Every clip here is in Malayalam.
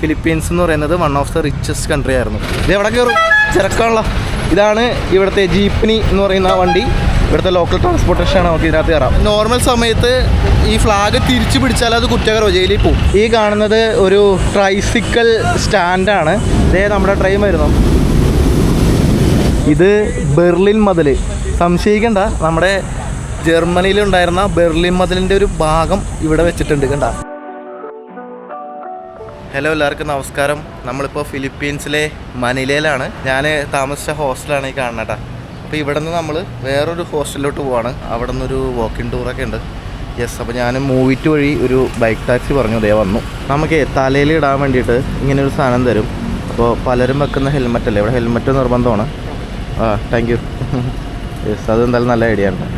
ഫിലിപ്പീൻസ് എന്ന് പറയുന്നത് one of the richest country ആയിരുന്നു. ഇത് എവിടെ കയറും? ചിരക്കാണല്ലോ ഇതാണ് ഇവിടുത്തെ ജീപ്പിനി എന്ന് പറയുന്ന വണ്ടി. ഇവിടുത്തെ ലോക്കൽ ട്രാൻസ്പോർട്ടേഷൻ ആണ്. നമുക്ക് ഇതിനകത്ത് കയറാം. നോർമൽ സമയത്ത് ഈ ഫ്ലാഗ് തിരിച്ചു പിടിച്ചാൽ അത് കുറ്റകരോ ജയിലിൽ പോകും ഈ കാണുന്നത് ഒരു ട്രൈസിക്കൽ സ്റ്റാൻഡാണ് ഇതേ നമ്മുടെ ട്രെയിൻ വരുന്നു. ഇത് ബെർലിൻ മതിൽ. സംശയിക്കണ്ട. നമ്മുടെ ജർമ്മനിയിലുണ്ടായിരുന്ന ബെർലിൻ മതിലിന്റെ ഒരു ഭാഗം ഇവിടെ വെച്ചിട്ടുണ്ട്. കണ്ട? ഹലോ എല്ലാവർക്കും നമസ്കാരം. നമ്മളിപ്പോൾ ഫിലിപ്പീൻസിലെ മനിലയിലാണ്. ഞാൻ താമസിച്ച ഹോസ്റ്റലാണ് ഈ കാണുന്നത് അപ്പോൾ ഇവിടെ നിന്ന് നമ്മൾ വേറൊരു ഹോസ്റ്റലിലോട്ട് പോവാണ്. അവിടെ നിന്നൊരു വാക്കിംഗ് ടൂറൊക്കെ ഉണ്ട്. യെസ് അപ്പോൾ ഞാൻ മൂവിറ്റ് വഴി ഒരു ബൈക്ക് ടാക്സി പറഞ്ഞു ദേ വന്നു. നമുക്ക് തലയിൽ ഇടാൻ വേണ്ടിയിട്ട് ഇങ്ങനെ ഒരു സാധനം തരും. അപ്പോൾ പലരും വെക്കുന്ന ഹെൽമെറ്റ് അല്ലേ? ഇവിടെ ഹെൽമെറ്റ് നിർബന്ധമാണ്. ആ താങ്ക് യു യെസ് അത് എന്തായാലും നല്ല ഐഡിയ ആണ്.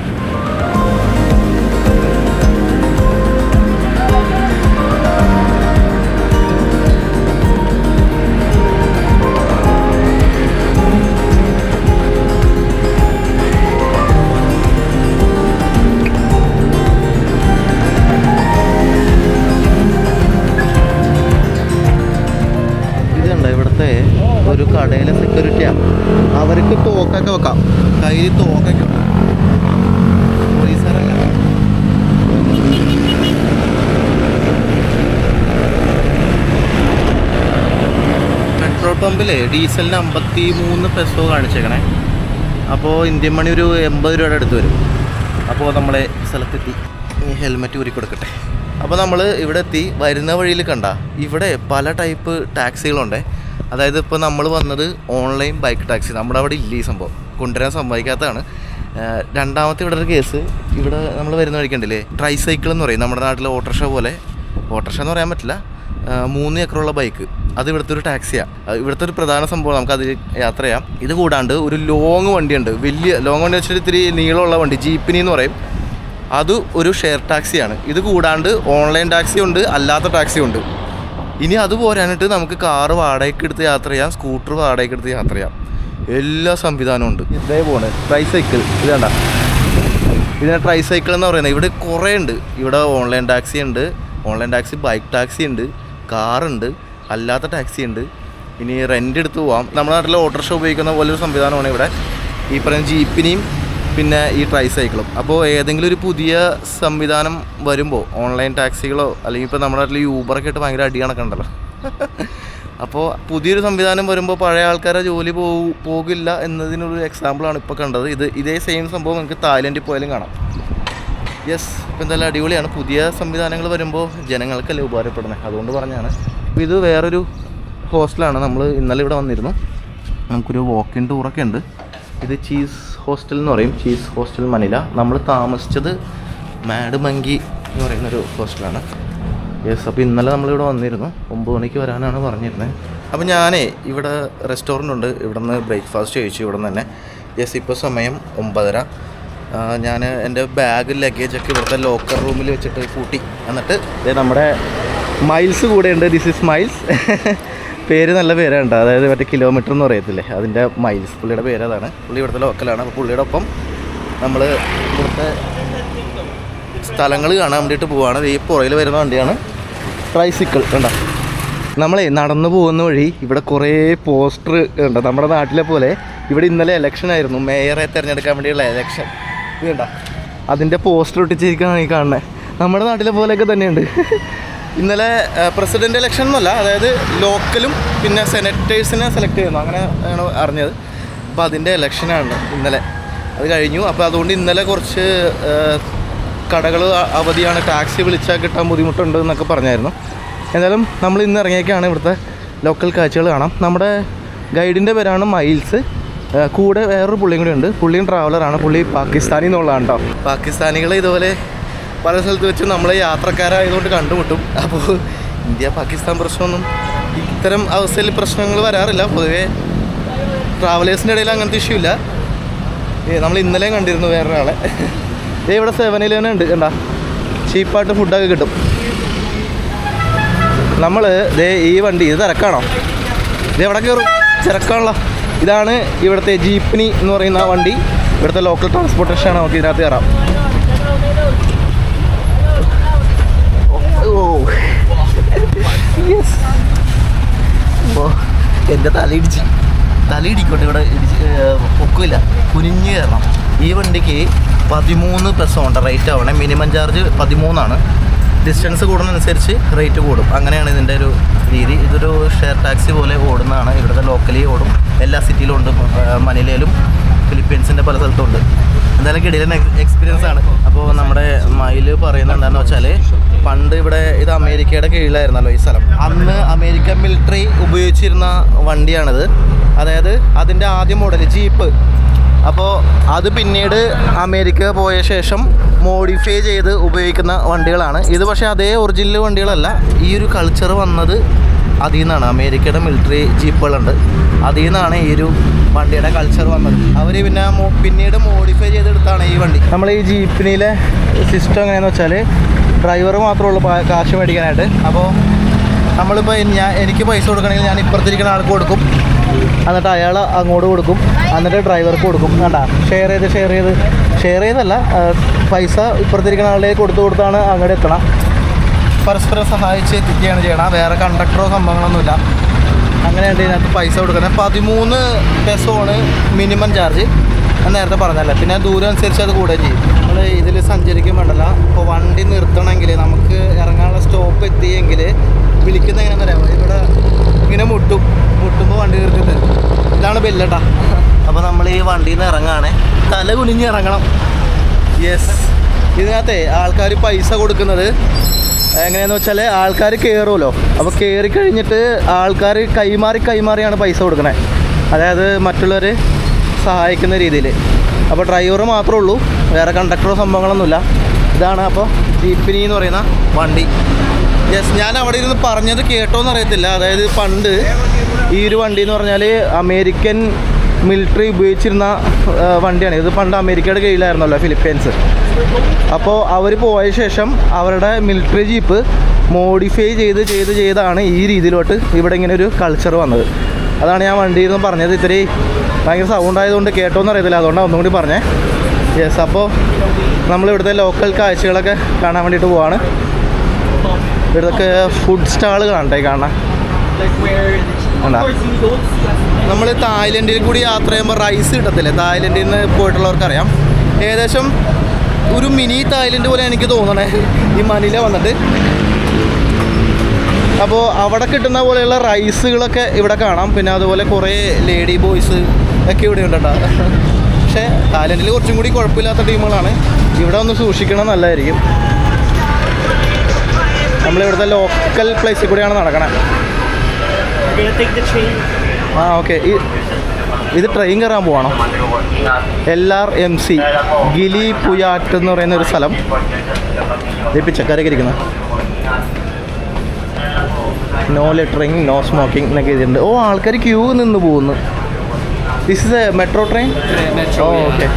ഡീസലിന് അമ്പത്തി മൂന്ന് പെസോ കാണിച്ചേക്കണേ. അപ്പോൾ ഇന്ത്യൻ മണി ഒരു എൺപത് രൂപയുടെ അടുത്ത് വരും. അപ്പോൾ നമ്മളെ സ്ഥലത്തെത്തി. ഈ ഹെൽമെറ്റ് ഊരി കൊടുക്കട്ടെ. അപ്പോൾ നമ്മൾ ഇവിടെ എത്തി. വരുന്ന വഴിയിൽ കണ്ട ഇവിടെ പല ടൈപ്പ് ടാക്സികളുണ്ട് അതായത് ഇപ്പോൾ നമ്മൾ വന്നത് ഓൺലൈൻ ബൈക്ക് ടാക്സി നമ്മുടെ അവിടെ ഇല്ല ഈ സംഭവം. കൊണ്ടുവരാൻ സമ്മതിക്കാത്തതാണ്. രണ്ടാമത്തെ ഇവിടെ ഒരു കേസ് ഇവിടെ നമ്മൾ വരുന്ന വഴിക്കുണ്ടല്ലേ ട്രൈ സൈക്കിൾ എന്ന് പറയും. നമ്മുടെ നാട്ടിലെ ഓട്ടോറിക്ഷ പോലെ. ഓട്ടോറിക്ഷ എന്ന് പറയാൻ പറ്റില്ല. മൂന്ന് ഏക്കറുള്ള ബൈക്ക് അത് ഇവിടുത്തെ ഒരു ടാക്സിയാണ് ഇവിടുത്തെ ഒരു പ്രധാന സംഭവം നമുക്ക് അതിൽ യാത്ര ചെയ്യാം ഇത് കൂടാണ്ട് ഒരു ലോങ് വണ്ടിയുണ്ട്. വലിയ ലോങ് വണ്ടി വെച്ചിട്ട് ഇത്തിരി നീളമുള്ള വണ്ടി. ജീപ്പിനി എന്ന് പറയും. അത് ഒരു ഷെയർ ടാക്സിയാണ്. ഇത് കൂടാണ്ട് ഓൺലൈൻ ടാക്സി ഉണ്ട് അല്ലാത്ത ടാക്സി ഉണ്ട് ഇനി അത് പോരാനിട്ട് നമുക്ക് കാറ് വാടകയ്ക്ക് എടുത്ത് യാത്ര ചെയ്യാം സ്കൂട്ടർ വാടകയ്ക്ക് എടുത്ത് യാത്ര ചെയ്യാം. എല്ലാ സംവിധാനവും ഉണ്ട്. ഇതേ പോണ്. ട്രൈ സൈക്കിൾ ഇത് കണ്ട? ഇതിനെ ട്രൈ സൈക്കിൾ എന്ന് പറയുന്നത്. ഇവിടെ കുറേ ഉണ്ട് ഇവിടെ ഓൺലൈൻ ടാക്സി ഉണ്ട് ഓൺലൈൻ ടാക്സി ബൈക്ക് ടാക്സി ഉണ്ട് കാറുണ്ട്. അല്ലാത്ത ടാക്സി ഉണ്ട്. ഇനി റെന്റ് എടുത്ത് പോവാം. നമ്മുടെ നാട്ടിൽ ഓട്ടോറിക്ഷ ഉപയോഗിക്കുന്ന പോലെ സംവിധാനമാണ് ഇവിടെ. ഈ പറയുന്ന ജീപ്പിനെയും പിന്നെ ഈ ട്രൈ സൈക്കിളും അപ്പോൾ ഏതെങ്കിലും ഒരു പുതിയ സംവിധാനം വരുമ്പോൾ ഓൺലൈൻ ടാക്സികളോ അല്ലെങ്കിൽ ഇപ്പോൾ നമ്മുടെ നാട്ടിൽ യൂബറൊക്കെ ആയിട്ട് ഭയങ്കര അടി കണക്കുണ്ടല്ലോ. അപ്പോൾ പുതിയൊരു സംവിധാനം വരുമ്പോൾ പഴയ ആൾക്കാരെ ജോലി പോകില്ല എന്നതിനൊരു എക്സാമ്പിളാണ് ഇപ്പോൾ കണ്ടത്. ഇത് ഇതേ സെയിം സംഭവം നമുക്ക് തായ്ലൻഡിൽ പോയാലും കാണാം. യെസ് ഇപ്പം എന്തായാലും അടിപൊളിയാണ്. പുതിയ സംവിധാനങ്ങൾ വരുമ്പോൾ ജനങ്ങൾക്കല്ലേ ഉപകാരപ്പെടുന്നത് അതുകൊണ്ട് പറഞ്ഞാണ്. ഇത് വേറൊരു ഹോസ്റ്റലാണ്. നമ്മൾ ഇന്നലെ ഇവിടെ വന്നിരുന്നു. നമുക്കൊരു വാക്കിൻ ടൂറൊക്കെ ഉണ്ട്. ഇത് ചീസ് ഹോസ്റ്റൽ എന്ന് പറയും. ചീസ് ഹോസ്റ്റൽ മനില നമ്മൾ താമസിച്ചത് മാഡ് മങ്കി എന്ന് പറയുന്നൊരു ഹോസ്റ്റലാണ്. യെസ് അപ്പോൾ ഇന്നലെ നമ്മളിവിടെ വന്നിരുന്നു. ഒമ്പത് മണിക്ക് വരാനാണ് പറഞ്ഞിരുന്നത് അപ്പോൾ ഞാനേ ഇവിടെ റെസ്റ്റോറന്റ് ഉണ്ട്. ഇവിടെ നിന്ന് ബ്രേക്ക്ഫാസ്റ്റ് കഴിച്ചു ഇവിടെ നിന്ന് തന്നെ. യെസ് ഇപ്പോൾ സമയം ഒമ്പതര. ഞാൻ എന്റെ ബാഗ് ലഗേജൊക്കെ ഇവിടുത്തെ ലോക്കർ റൂമിൽ വെച്ചിട്ട് കൂട്ടി എന്നിട്ട് നമ്മുടെ മൈൽസ് കൂടെ ഉണ്ട്. ദിസ് ഇസ് മൈൽസ് പേര് നല്ല പേരാണ് അതായത് മറ്റേ കിലോമീറ്റർ എന്ന് പറയത്തില്ലേ? അതിന്റെ മൈൽസ് പുള്ളിയുടെ പേര് അതാണ്. പുള്ളി ഇവിടുത്തെ ലോക്കലാണ് അപ്പോൾ പുള്ളിയുടെ ഒപ്പം നമ്മൾ ഇവിടുത്തെ സ്ഥലങ്ങൾ കാണാൻ വേണ്ടിയിട്ട് പോവുകയാണ് ഈ പുറയിൽ വരുന്ന വണ്ടിയാണ് ട്രൈസിക്കിൾ ഉണ്ടോ നമ്മളെ നടന്നു പോകുന്ന വഴി ഇവിടെ കുറേ പോസ്റ്റർ ഉണ്ട് നമ്മുടെ നാട്ടിലെ പോലെ ഇവിടെ ഇന്നലെ ഇലക്ഷൻ ആയിരുന്നു. മേയറെ തിരഞ്ഞെടുക്കാൻ വേണ്ടിയുള്ള ഇലക്ഷൻ അതിന്റെ പോസ്റ്റർ ഒട്ടിച്ചിരിക്കുകയാണ് ഈ കാണുന്നത് നമ്മുടെ നാട്ടിലെ പോലെയൊക്കെ തന്നെയുണ്ട്. ഇന്നലെ പ്രസിഡന്റ് ഇലക്ഷൻ എന്നല്ല അതായത് ലോക്കലും പിന്നെ സെനറ്റേഴ്സിനെ സെലക്ട് ചെയ്യുന്നു. അങ്ങനെ ആണ് അറിഞ്ഞത്. അപ്പോൾ അതിന്റെ ഇലക്ഷനാണ് ഇന്നലെ. അത് കഴിഞ്ഞു. അപ്പോൾ അതുകൊണ്ട് ഇന്നലെ കുറച്ച് കടകൾ അവധിയാണ്. ടാക്സി വിളിച്ചാൽ കിട്ടാൻ ബുദ്ധിമുട്ടുണ്ട് എന്നൊക്കെ പറഞ്ഞായിരുന്നു. എന്തായാലും നമ്മൾ ഇന്ന് ഇറങ്ങിയൊക്കെയാണ് ഇവിടുത്തെ ലോക്കൽ കാഴ്ചകൾ കാണാം. നമ്മുടെ ഗൈഡിന്റെ പേരാണ് മൈൽസ്. കൂടെ വേറൊരു പുള്ളിയും കൂടി ഉണ്ട്. പുള്ളിയും ട്രാവലറാണ് പുള്ളി പാകിസ്ഥാനിൽ നിന്നുള്ളതാണ് കേട്ടോ. പാകിസ്ഥാനികൾ ഇതുപോലെ പല സ്ഥലത്ത് വെച്ച് നമ്മളെ യാത്രക്കാരായതുകൊണ്ട് കണ്ടുമുട്ടും. അപ്പോൾ ഇന്ത്യ പാകിസ്ഥാൻ പ്രശ്നമൊന്നും ഇത്തരം അവസ്ഥയിൽ പ്രശ്നങ്ങൾ വരാറില്ല. പൊതുവേ ട്രാവലേഴ്സിന്റെ ഇടയിൽ അങ്ങനത്തെ ഇഷ്യൂ ഇല്ല. നമ്മൾ ഇന്നലെ കണ്ടിരുന്നു വേറൊരാളെ. ഇവിടെ സെവൻ ഇലവൻ ഉണ്ട്. കണ്ടാ? ചീപ്പായിട്ട് ഫുഡൊക്കെ കിട്ടും. നമ്മൾ ദേ ഈ വണ്ടി ഇത് തിരക്കാണോ? ഇത് എവിടെ കയറും തിരക്കാണല്ലോ. ഇതാണ് ഇവിടുത്തെ ജീപ്പിനി എന്ന് പറയുന്ന വണ്ടി. ഇവിടുത്തെ ലോക്കൽ ട്രാൻസ്പോർട്ടേഷൻ ആണ്. നമുക്ക് ഇതിനകത്ത് കയറാം എന്റെ തലയിടിച്ച് തലയിടിക്കോട്ടെ ഇവിടെ പൊക്കില്ല. കുനിഞ്ഞ് കയറണം ഈ വണ്ടിക്ക് പതിമൂന്ന് പെസോണ്ട് റേറ്റ് ആവണേ. മിനിമം ചാർജ് പതിമൂന്നാണ്. ഡിസ്റ്റൻസ് കൂടുന്നതനുസരിച്ച് റേറ്റ് കൂടും. അങ്ങനെയാണ് ഇതിന്റെ ഒരു രീതി ഇതൊരു ഷെയർ ടാക്സി പോലെ ഓടുന്നതാണ്. ഇവിടുത്തെ ലോക്കലി ഓടും. എല്ലാ സിറ്റിയിലും ഉണ്ട്. മനിലയിലും ഫിലിപ്പീൻസിന്റെ പല സ്ഥലത്തും ഉണ്ട്. എന്തായാലും കിടിലൻ എക്സ്പീരിയൻസ് ആണ്. അപ്പോൾ നമ്മുടെ മയിൽ പറയുന്നത് എന്താണെന്ന് വെച്ചാൽ പണ്ട് ഇവിടെ ഇത് അമേരിക്കയുടെ കീഴിലായിരുന്നല്ലോ ഈ സ്ഥലം. അന്ന് അമേരിക്കൻ മിലിറ്ററി ഉപയോഗിച്ചിരുന്ന വണ്ടിയാണിത്. അതായത് അതിന്റെ ആദ്യ മോഡൽ ജീപ്പ് അപ്പോൾ അത് പിന്നീട് അമേരിക്ക പോയ ശേഷം മോഡിഫൈ ചെയ്ത് ഉപയോഗിക്കുന്ന വണ്ടികളാണ്. ഇത് പക്ഷേ അതേ ഒറിജിനൽ വണ്ടികളല്ല. ഈ ഒരു കൾച്ചർ വന്നത് അതിൽ നിന്നാണ് അമേരിക്കയുടെ മിലിറ്ററി ജീപ്പുകളുണ്ട് അതിൽ നിന്നാണ് ഈ ഒരു വണ്ടിയുടെ കൾച്ചർ വന്നത്. അവർ പിന്നെ പിന്നീട് മോഡിഫൈ ചെയ്തെടുത്താണ് ഈ വണ്ടി. നമ്മൾ ഈ ജീപ്പിനിലെ സിസ്റ്റം എങ്ങനെയാണെന്ന് വെച്ചാൽ ഡ്രൈവർ മാത്രമേ ഉള്ളൂ കാശ് മേടിക്കാനായിട്ട്. അപ്പോൾ നമ്മളിപ്പോൾ ഞാൻ എനിക്ക് പൈസ കൊടുക്കണമെങ്കിൽ ഞാൻ ഇപ്പുറത്തിരിക്കുന്ന ആൾക്ക് കൊടുക്കും. എന്നിട്ട് അയാൾ അങ്ങോട്ട് കൊടുക്കും. എന്നിട്ട് ഡ്രൈവർക്ക് കൊടുക്കും. വേണ്ട ഷെയർ ചെയ്ത് ഷെയർ ചെയ്ത്. ഷെയർ ചെയ്തല്ല പൈസ ഇപ്പുറത്തിരിക്കുന്ന ആളിലേക്ക് കൊടുത്തു കൊടുത്താണ് അങ്ങോട്ട് എത്തണം. പരസ്പരം സഹായിച്ച് എത്തിക്കുകയാണ് ചെയ്യണം വേറെ കണ്ടക്ടറോ സംഭവങ്ങളൊന്നുമില്ല. അങ്ങനെയാണ് ഇതിനകത്ത് പൈസ കൊടുക്കുന്നത്. പതിമൂന്ന് പെസോണ് മിനിമം ചാർജ് ഞാൻ നേരത്തെ പറഞ്ഞല്ലേ. പിന്നെ ദൂരം അനുസരിച്ച് അത് കൂടുകയും ചെയ്യും. നമ്മൾ ഇതിൽ സഞ്ചരിക്കാൻ വേണ്ടല്ല. ഇപ്പോൾ വണ്ടി നിർത്തണമെങ്കിൽ നമുക്ക് ഇറങ്ങാനുള്ള സ്റ്റോപ്പ് എത്തിയെങ്കിൽ വിളിക്കുന്ന എങ്ങനെയാണെന്ന് അറിയാമോ ഇവിടെ ഇങ്ങനെ മുട്ടും. മുട്ടുമ്പോൾ വണ്ടി നിർത്തിട്ട് ഇതാണ് ബെല്ലട്ടാ അപ്പോൾ നമ്മൾ ഈ വണ്ടിയിൽ നിന്ന് ഇറങ്ങാണേ. തല കുനിഞ്ഞ് ഇറങ്ങണം. യെസ് ഇതിനകത്തെ ആൾക്കാർ പൈസ കൊടുക്കുന്നത് എങ്ങനെയാന്ന് വെച്ചാൽ ആൾക്കാർ കയറുമല്ലോ അപ്പോൾ കയറി കഴിഞ്ഞിട്ട് ആൾക്കാർ കൈമാറി കൈമാറിയാണ് പൈസ കൊടുക്കണേ. അതായത് മറ്റുള്ളവർ സഹായിക്കുന്ന രീതിയിൽ അപ്പോൾ ഡ്രൈവർ മാത്രമേ ഉള്ളൂ. വേറെ കണ്ടക്ടറോ സംഭവങ്ങളൊന്നുമില്ല. ഇതാണ് അപ്പോൾ ജീപ്പിനി എന്ന് പറയുന്ന വണ്ടി. യെസ് ഞാൻ അവിടെ ഇരുന്ന് പറഞ്ഞത് കേട്ടോന്ന് അറിയത്തില്ല. അതായത് പണ്ട് ഈ ഒരു വണ്ടി എന്ന് പറഞ്ഞാൽ അമേരിക്കൻ മിലിറ്ററി ഉപയോഗിച്ചിരുന്ന വണ്ടിയാണ്. ഇത് പണ്ട് അമേരിക്കയുടെ കീഴിലായിരുന്നല്ലോ ഫിലിപ്പീൻസ് അപ്പോൾ അവർ പോയ ശേഷം അവരുടെ മിലിറ്ററി ജീപ്പ് മോഡിഫൈ ചെയ്ത് ചെയ്ത് ചെയ്താണ് ഈ രീതിയിലോട്ട് ഇവിടെ ഇങ്ങനെ ഒരു കൾച്ചർ വന്നത്. അതാണ് ഞാൻ വണ്ടിയിൽ നിന്ന് പറഞ്ഞത്. ഇത്തിരി ഭയങ്കര സൗണ്ട് ആയതുകൊണ്ട് കേട്ടോന്ന് അറിയത്തില്ല. അതുകൊണ്ടാണ് ഒന്നും കൂടി പറഞ്ഞേ. യെസ് അപ്പോൾ നമ്മൾ ഇവിടുത്തെ ലോക്കൽ കാഴ്ചകളൊക്കെ കാണാൻ വേണ്ടിയിട്ട് പോവാണ്. ഇവിടുത്തെ ഫുഡ് സ്റ്റാളുകളാണ് കാണാൻ? നമ്മൾ തായ്ലൻഡിൽ കൂടി യാത്ര ചെയ്യുമ്പോൾ റൈസ് കിട്ടത്തില്ലേ? തായ്ലൻഡിൽ നിന്ന് പോയിട്ടുള്ളവർക്ക് അറിയാം ഏകദേശം ഒരു മിനി തായ്ലൻഡ് പോലെ എനിക്ക് തോന്നണേ. ഈ മനില വന്നിട്ട്. അപ്പോൾ അവിടെ കിട്ടുന്ന പോലെയുള്ള റൈസുകളൊക്കെ ഇവിടെ കാണാം. പിന്നെ അതുപോലെ കുറേ ലേഡി ബോയ്സ് ഒക്കെ ഇവിടെ ഉണ്ട് പക്ഷേ തായ്ലൻഡിൽ കുറച്ചും കൂടി കുഴപ്പമില്ലാത്ത ടീമുകളാണ്. ഇവിടെ ഒന്ന് സൂക്ഷിക്കണം നല്ലതായിരിക്കും. നമ്മളിവിടുത്തെ ലോക്കൽ പ്ലേസിൽ കൂടിയാണ് നടക്കണേ. ആ ഓക്കെ. ഇത് ട്രെയിൻ കയറാൻ പോവാണോ? എൽ ആർ എം സി ഗിലി പുയാട്ട് എന്ന് പറയുന്ന ഒരു സ്ഥലം. ഇപ്പം പിച്ചക്കാരൊക്കെ ഇരിക്കുന്നത് നോ ലെറ്ററിങ് നോ സ്മോക്കിംഗ് എന്നൊക്കെ എഴുതിയിട്ടുണ്ട്. ഓ ആൾക്കാർ ക്യൂ നിന്ന് പോകുന്നു. This is a metro train oh okay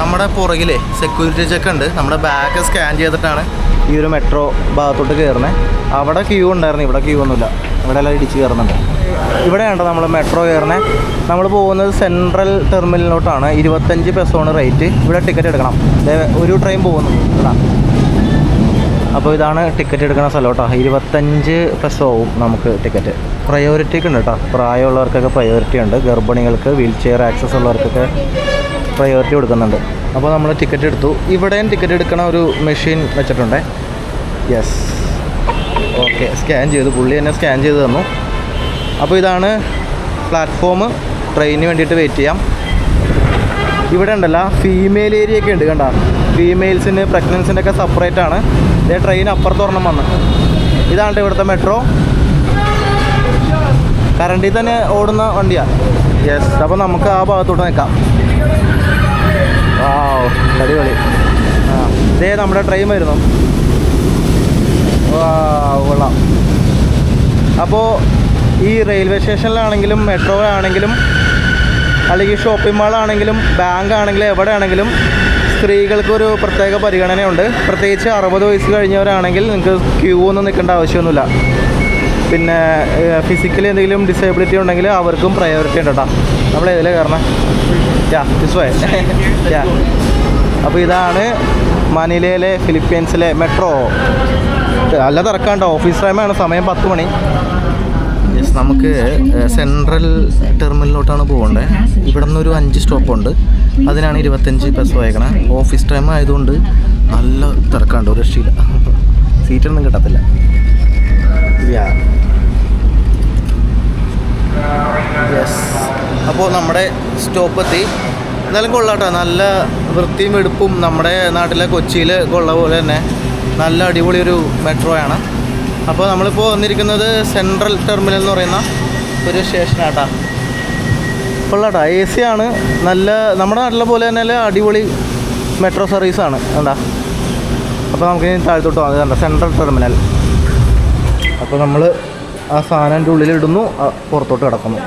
നമ്മുടെ പുറകിലെ സെക്യൂരിറ്റി ചെക്ക് ഉണ്ട്. നമ്മുടെ ബാഗ് സ്കാൻ ചെയ്തിട്ടാണ് ഈ ഒരു മെട്രോ ഭാഗത്തോട്ട് കയറുന്നത് അവിടെ ക്യൂ ഉണ്ടായിരുന്നു. ഇവിടെ ക്യൂ ഒന്നുമില്ല. ഇവിടെ എല്ലാം ഇടിച്ച് കയറുന്നുണ്ട് ഇവിടെയാണ് നമ്മൾ മെട്രോ കയറുന്നത് നമ്മൾ പോകുന്നത് സെൻട്രൽ ടെർമിനലിലോട്ടാണ് ഇരുപത്തഞ്ച് പെസോണ് റേറ്റ് ഇവിടെ ടിക്കറ്റ് എടുക്കണം. ഒരു ട്രെയിൻ പോകുന്നു. ഇവിടെ അപ്പോൾ ഇതാണ് ടിക്കറ്റ് എടുക്കുന്ന സ്ഥലം കേട്ടോ. ഇരുപത്തഞ്ച് പെസോവും നമുക്ക് ടിക്കറ്റ് പ്രയോറിറ്റി ഒക്കെ ഉണ്ട് കേട്ടോ. പ്രായമുള്ളവർക്കൊക്കെ പ്രയോറിറ്റി ഉണ്ട്. ഗർഭിണികൾക്ക് വീൽ ചെയർ ആക്സസ് ഉള്ളവർക്കൊക്കെ പ്രയോറിറ്റി കൊടുക്കുന്നുണ്ട്. അപ്പോൾ നമ്മൾ ടിക്കറ്റ് എടുത്തു. ഇവിടെയും ടിക്കറ്റ് എടുക്കണ ഒരു മെഷീൻ വെച്ചിട്ടുണ്ട്. യെസ് ഓക്കെ സ്കാൻ ചെയ്തു. പുള്ളി എന്നെ സ്കാൻ ചെയ്ത് തന്നു. അപ്പോൾ ഇതാണ് പ്ലാറ്റ്ഫോം ട്രെയിനിന് വേണ്ടിയിട്ട് വെയിറ്റ് ചെയ്യാം. ഇവിടെ ഉണ്ടല്ല ഫീമെയിൽ ഏരിയ ഒക്കെ ഉണ്ട് കണ്ട? ഫീമെയിൽസിന് പ്രഗ്നൻസിന്റെ ഒക്കെ സെപ്പറേറ്റ് ആണ്. ഇതേ ട്രെയിൻ അപ്പുറത്ത് ഒരെണ്ണം വന്ന്. ഇതാണ് ഇവിടുത്തെ മെട്രോ കറണ്ടിൽ തന്നെ ഓടുന്ന വണ്ടിയാണ് യെസ് അപ്പോൾ നമുക്ക് ആ ഭാഗത്തോട്ട് നിൽക്കാം. അടിപൊളി. ഇതേ നമ്മുടെ ട്രെയിൻ വരുന്നു. കൊള്ളാം. അപ്പോൾ ഈ റെയിൽവേ സ്റ്റേഷനിലാണെങ്കിലും മെട്രോ ആണെങ്കിലും അല്ലെങ്കിൽ ഷോപ്പിംഗ് മാളാണെങ്കിലും ബാങ്ക് ആണെങ്കിലും എവിടെ ആണെങ്കിലും സ്ത്രീകൾക്കൊരു പ്രത്യേക പരിഗണനയുണ്ട്. പ്രത്യേകിച്ച് അറുപത് വയസ്സ് കഴിഞ്ഞവരാണെങ്കിൽ നിങ്ങൾക്ക് ക്യൂ ഒന്നും നിൽക്കേണ്ട ആവശ്യമൊന്നുമില്ല. പിന്നെ ഫിസിക്കലി എന്തെങ്കിലും ഡിസേബിലിറ്റി ഉണ്ടെങ്കിൽ അവർക്കും പ്രയോറിറ്റി ഉണ്ട് കേട്ടോ നമ്മൾ ഇതിലെ കയറണം യാ ദിസ് വേ യാ. അപ്പോൾ ഇതാണ് മനിലയിലെ ഫിലിപ്പീൻസിലെ മെട്രോ. നല്ല തിരക്കാണ്ടോ? ഓഫീസ് ടൈമാണ് സമയം പത്ത് മണി. നമുക്ക് സെൻട്രൽ ടെർമിനലിലോട്ടാണ് പോകേണ്ടത് ഇവിടെ നിന്ന് ഒരു അഞ്ച് സ്റ്റോപ്പ് ഉണ്ട്. അതിനാണ് ഇരുപത്തഞ്ച് പെസോ വായിക്കണേ ഓഫീസ് ടൈം ആയതുകൊണ്ട് നല്ല തിരക്കാണ്ട്. ഒരു രക്ഷയില്ല. സീറ്റൊന്നും കിട്ടത്തില്ല. യെസ് അപ്പോൾ നമ്മുടെ സ്റ്റോപ്പ് എത്തി എന്നാലും കൊള്ളാട്ടോ. നല്ല വൃത്തിയും എടുപ്പും നമ്മുടെ നാട്ടിലെ കൊച്ചിയിൽ കൊള്ള പോലെ തന്നെ നല്ല അടിപൊളി ഒരു മെട്രോ ആണ് അപ്പോൾ നമ്മളിപ്പോൾ വന്നിരിക്കുന്നത് സെൻട്രൽ ടെർമിനൽ എന്ന് പറയുന്ന ഒരു സ്റ്റേഷനാട്ടാ. കൊള്ളാട്ടാ. എ സി ആണ്. നല്ല നമ്മുടെ നാട്ടിലെ പോലെ തന്നെ അടിപൊളി മെട്രോ സർവീസ് ആണ്. എന്താ അപ്പോൾ നമുക്ക് ഇനി താഴത്തോട്ട് പോകാം കണ്ട? Central terminal. അപ്പോൾ നമ്മൾ ആ സാധനം ഉള്ളിലിടുന്നു. പുറത്തോട്ട് കിടക്കുന്നു.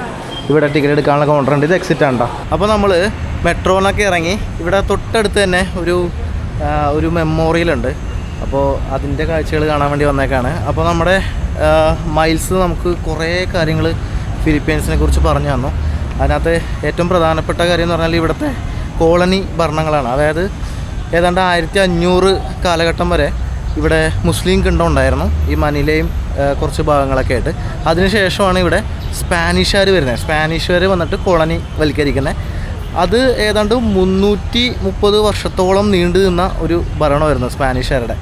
ഇവിടെ ടിക്കറ്റ് എടുക്കാനുള്ള കൗണ്ടർ ഉണ്ട്. ഇത് എക്സിറ്റ് ആണ് അപ്പോൾ നമ്മൾ മെട്രോന്നൊക്കെ ഇറങ്ങി ഇവിടെ തൊട്ടടുത്ത് തന്നെ ഒരു ഒരു മെമ്മോറിയൽ ഉണ്ട്. അപ്പോൾ അതിന്റെ കാഴ്ചകൾ കാണാൻ വേണ്ടി വന്നേക്കാണ്. അപ്പോൾ നമ്മുടെ മൈൽസ് നമുക്ക് കുറേ കാര്യങ്ങൾ ഫിലിപ്പീൻസിനെ കുറിച്ച് പറഞ്ഞു തന്നു. അതിനകത്ത് ഏറ്റവും പ്രധാനപ്പെട്ട കാര്യം എന്ന് പറഞ്ഞാൽ ഇവിടുത്തെ കോളനി ഭരണങ്ങളാണ്. അതായത് ഏതാണ്ട് ആയിരത്തി അഞ്ഞൂറ് കാലഘട്ടം വരെ ഇവിടെ മുസ്ലിം കിണ്ടം ഉണ്ടായിരുന്നു. ഈ മനിലയും കുറച്ച് ഭാഗങ്ങളൊക്കെ ആയിട്ട്. അതിനുശേഷമാണ് ഇവിടെ സ്പാനിഷുകാർ വരുന്നത്. സ്പാനിഷുകാർ വന്നിട്ട് കോളനി വൽക്കരിക്കുന്നത്. അത് ഏതാണ്ട് മുന്നൂറ്റി മുപ്പത് വർഷത്തോളം നീണ്ടു നിന്ന ഒരു ഭരണമായിരുന്നു സ്പാനിഷുകാരുടെ.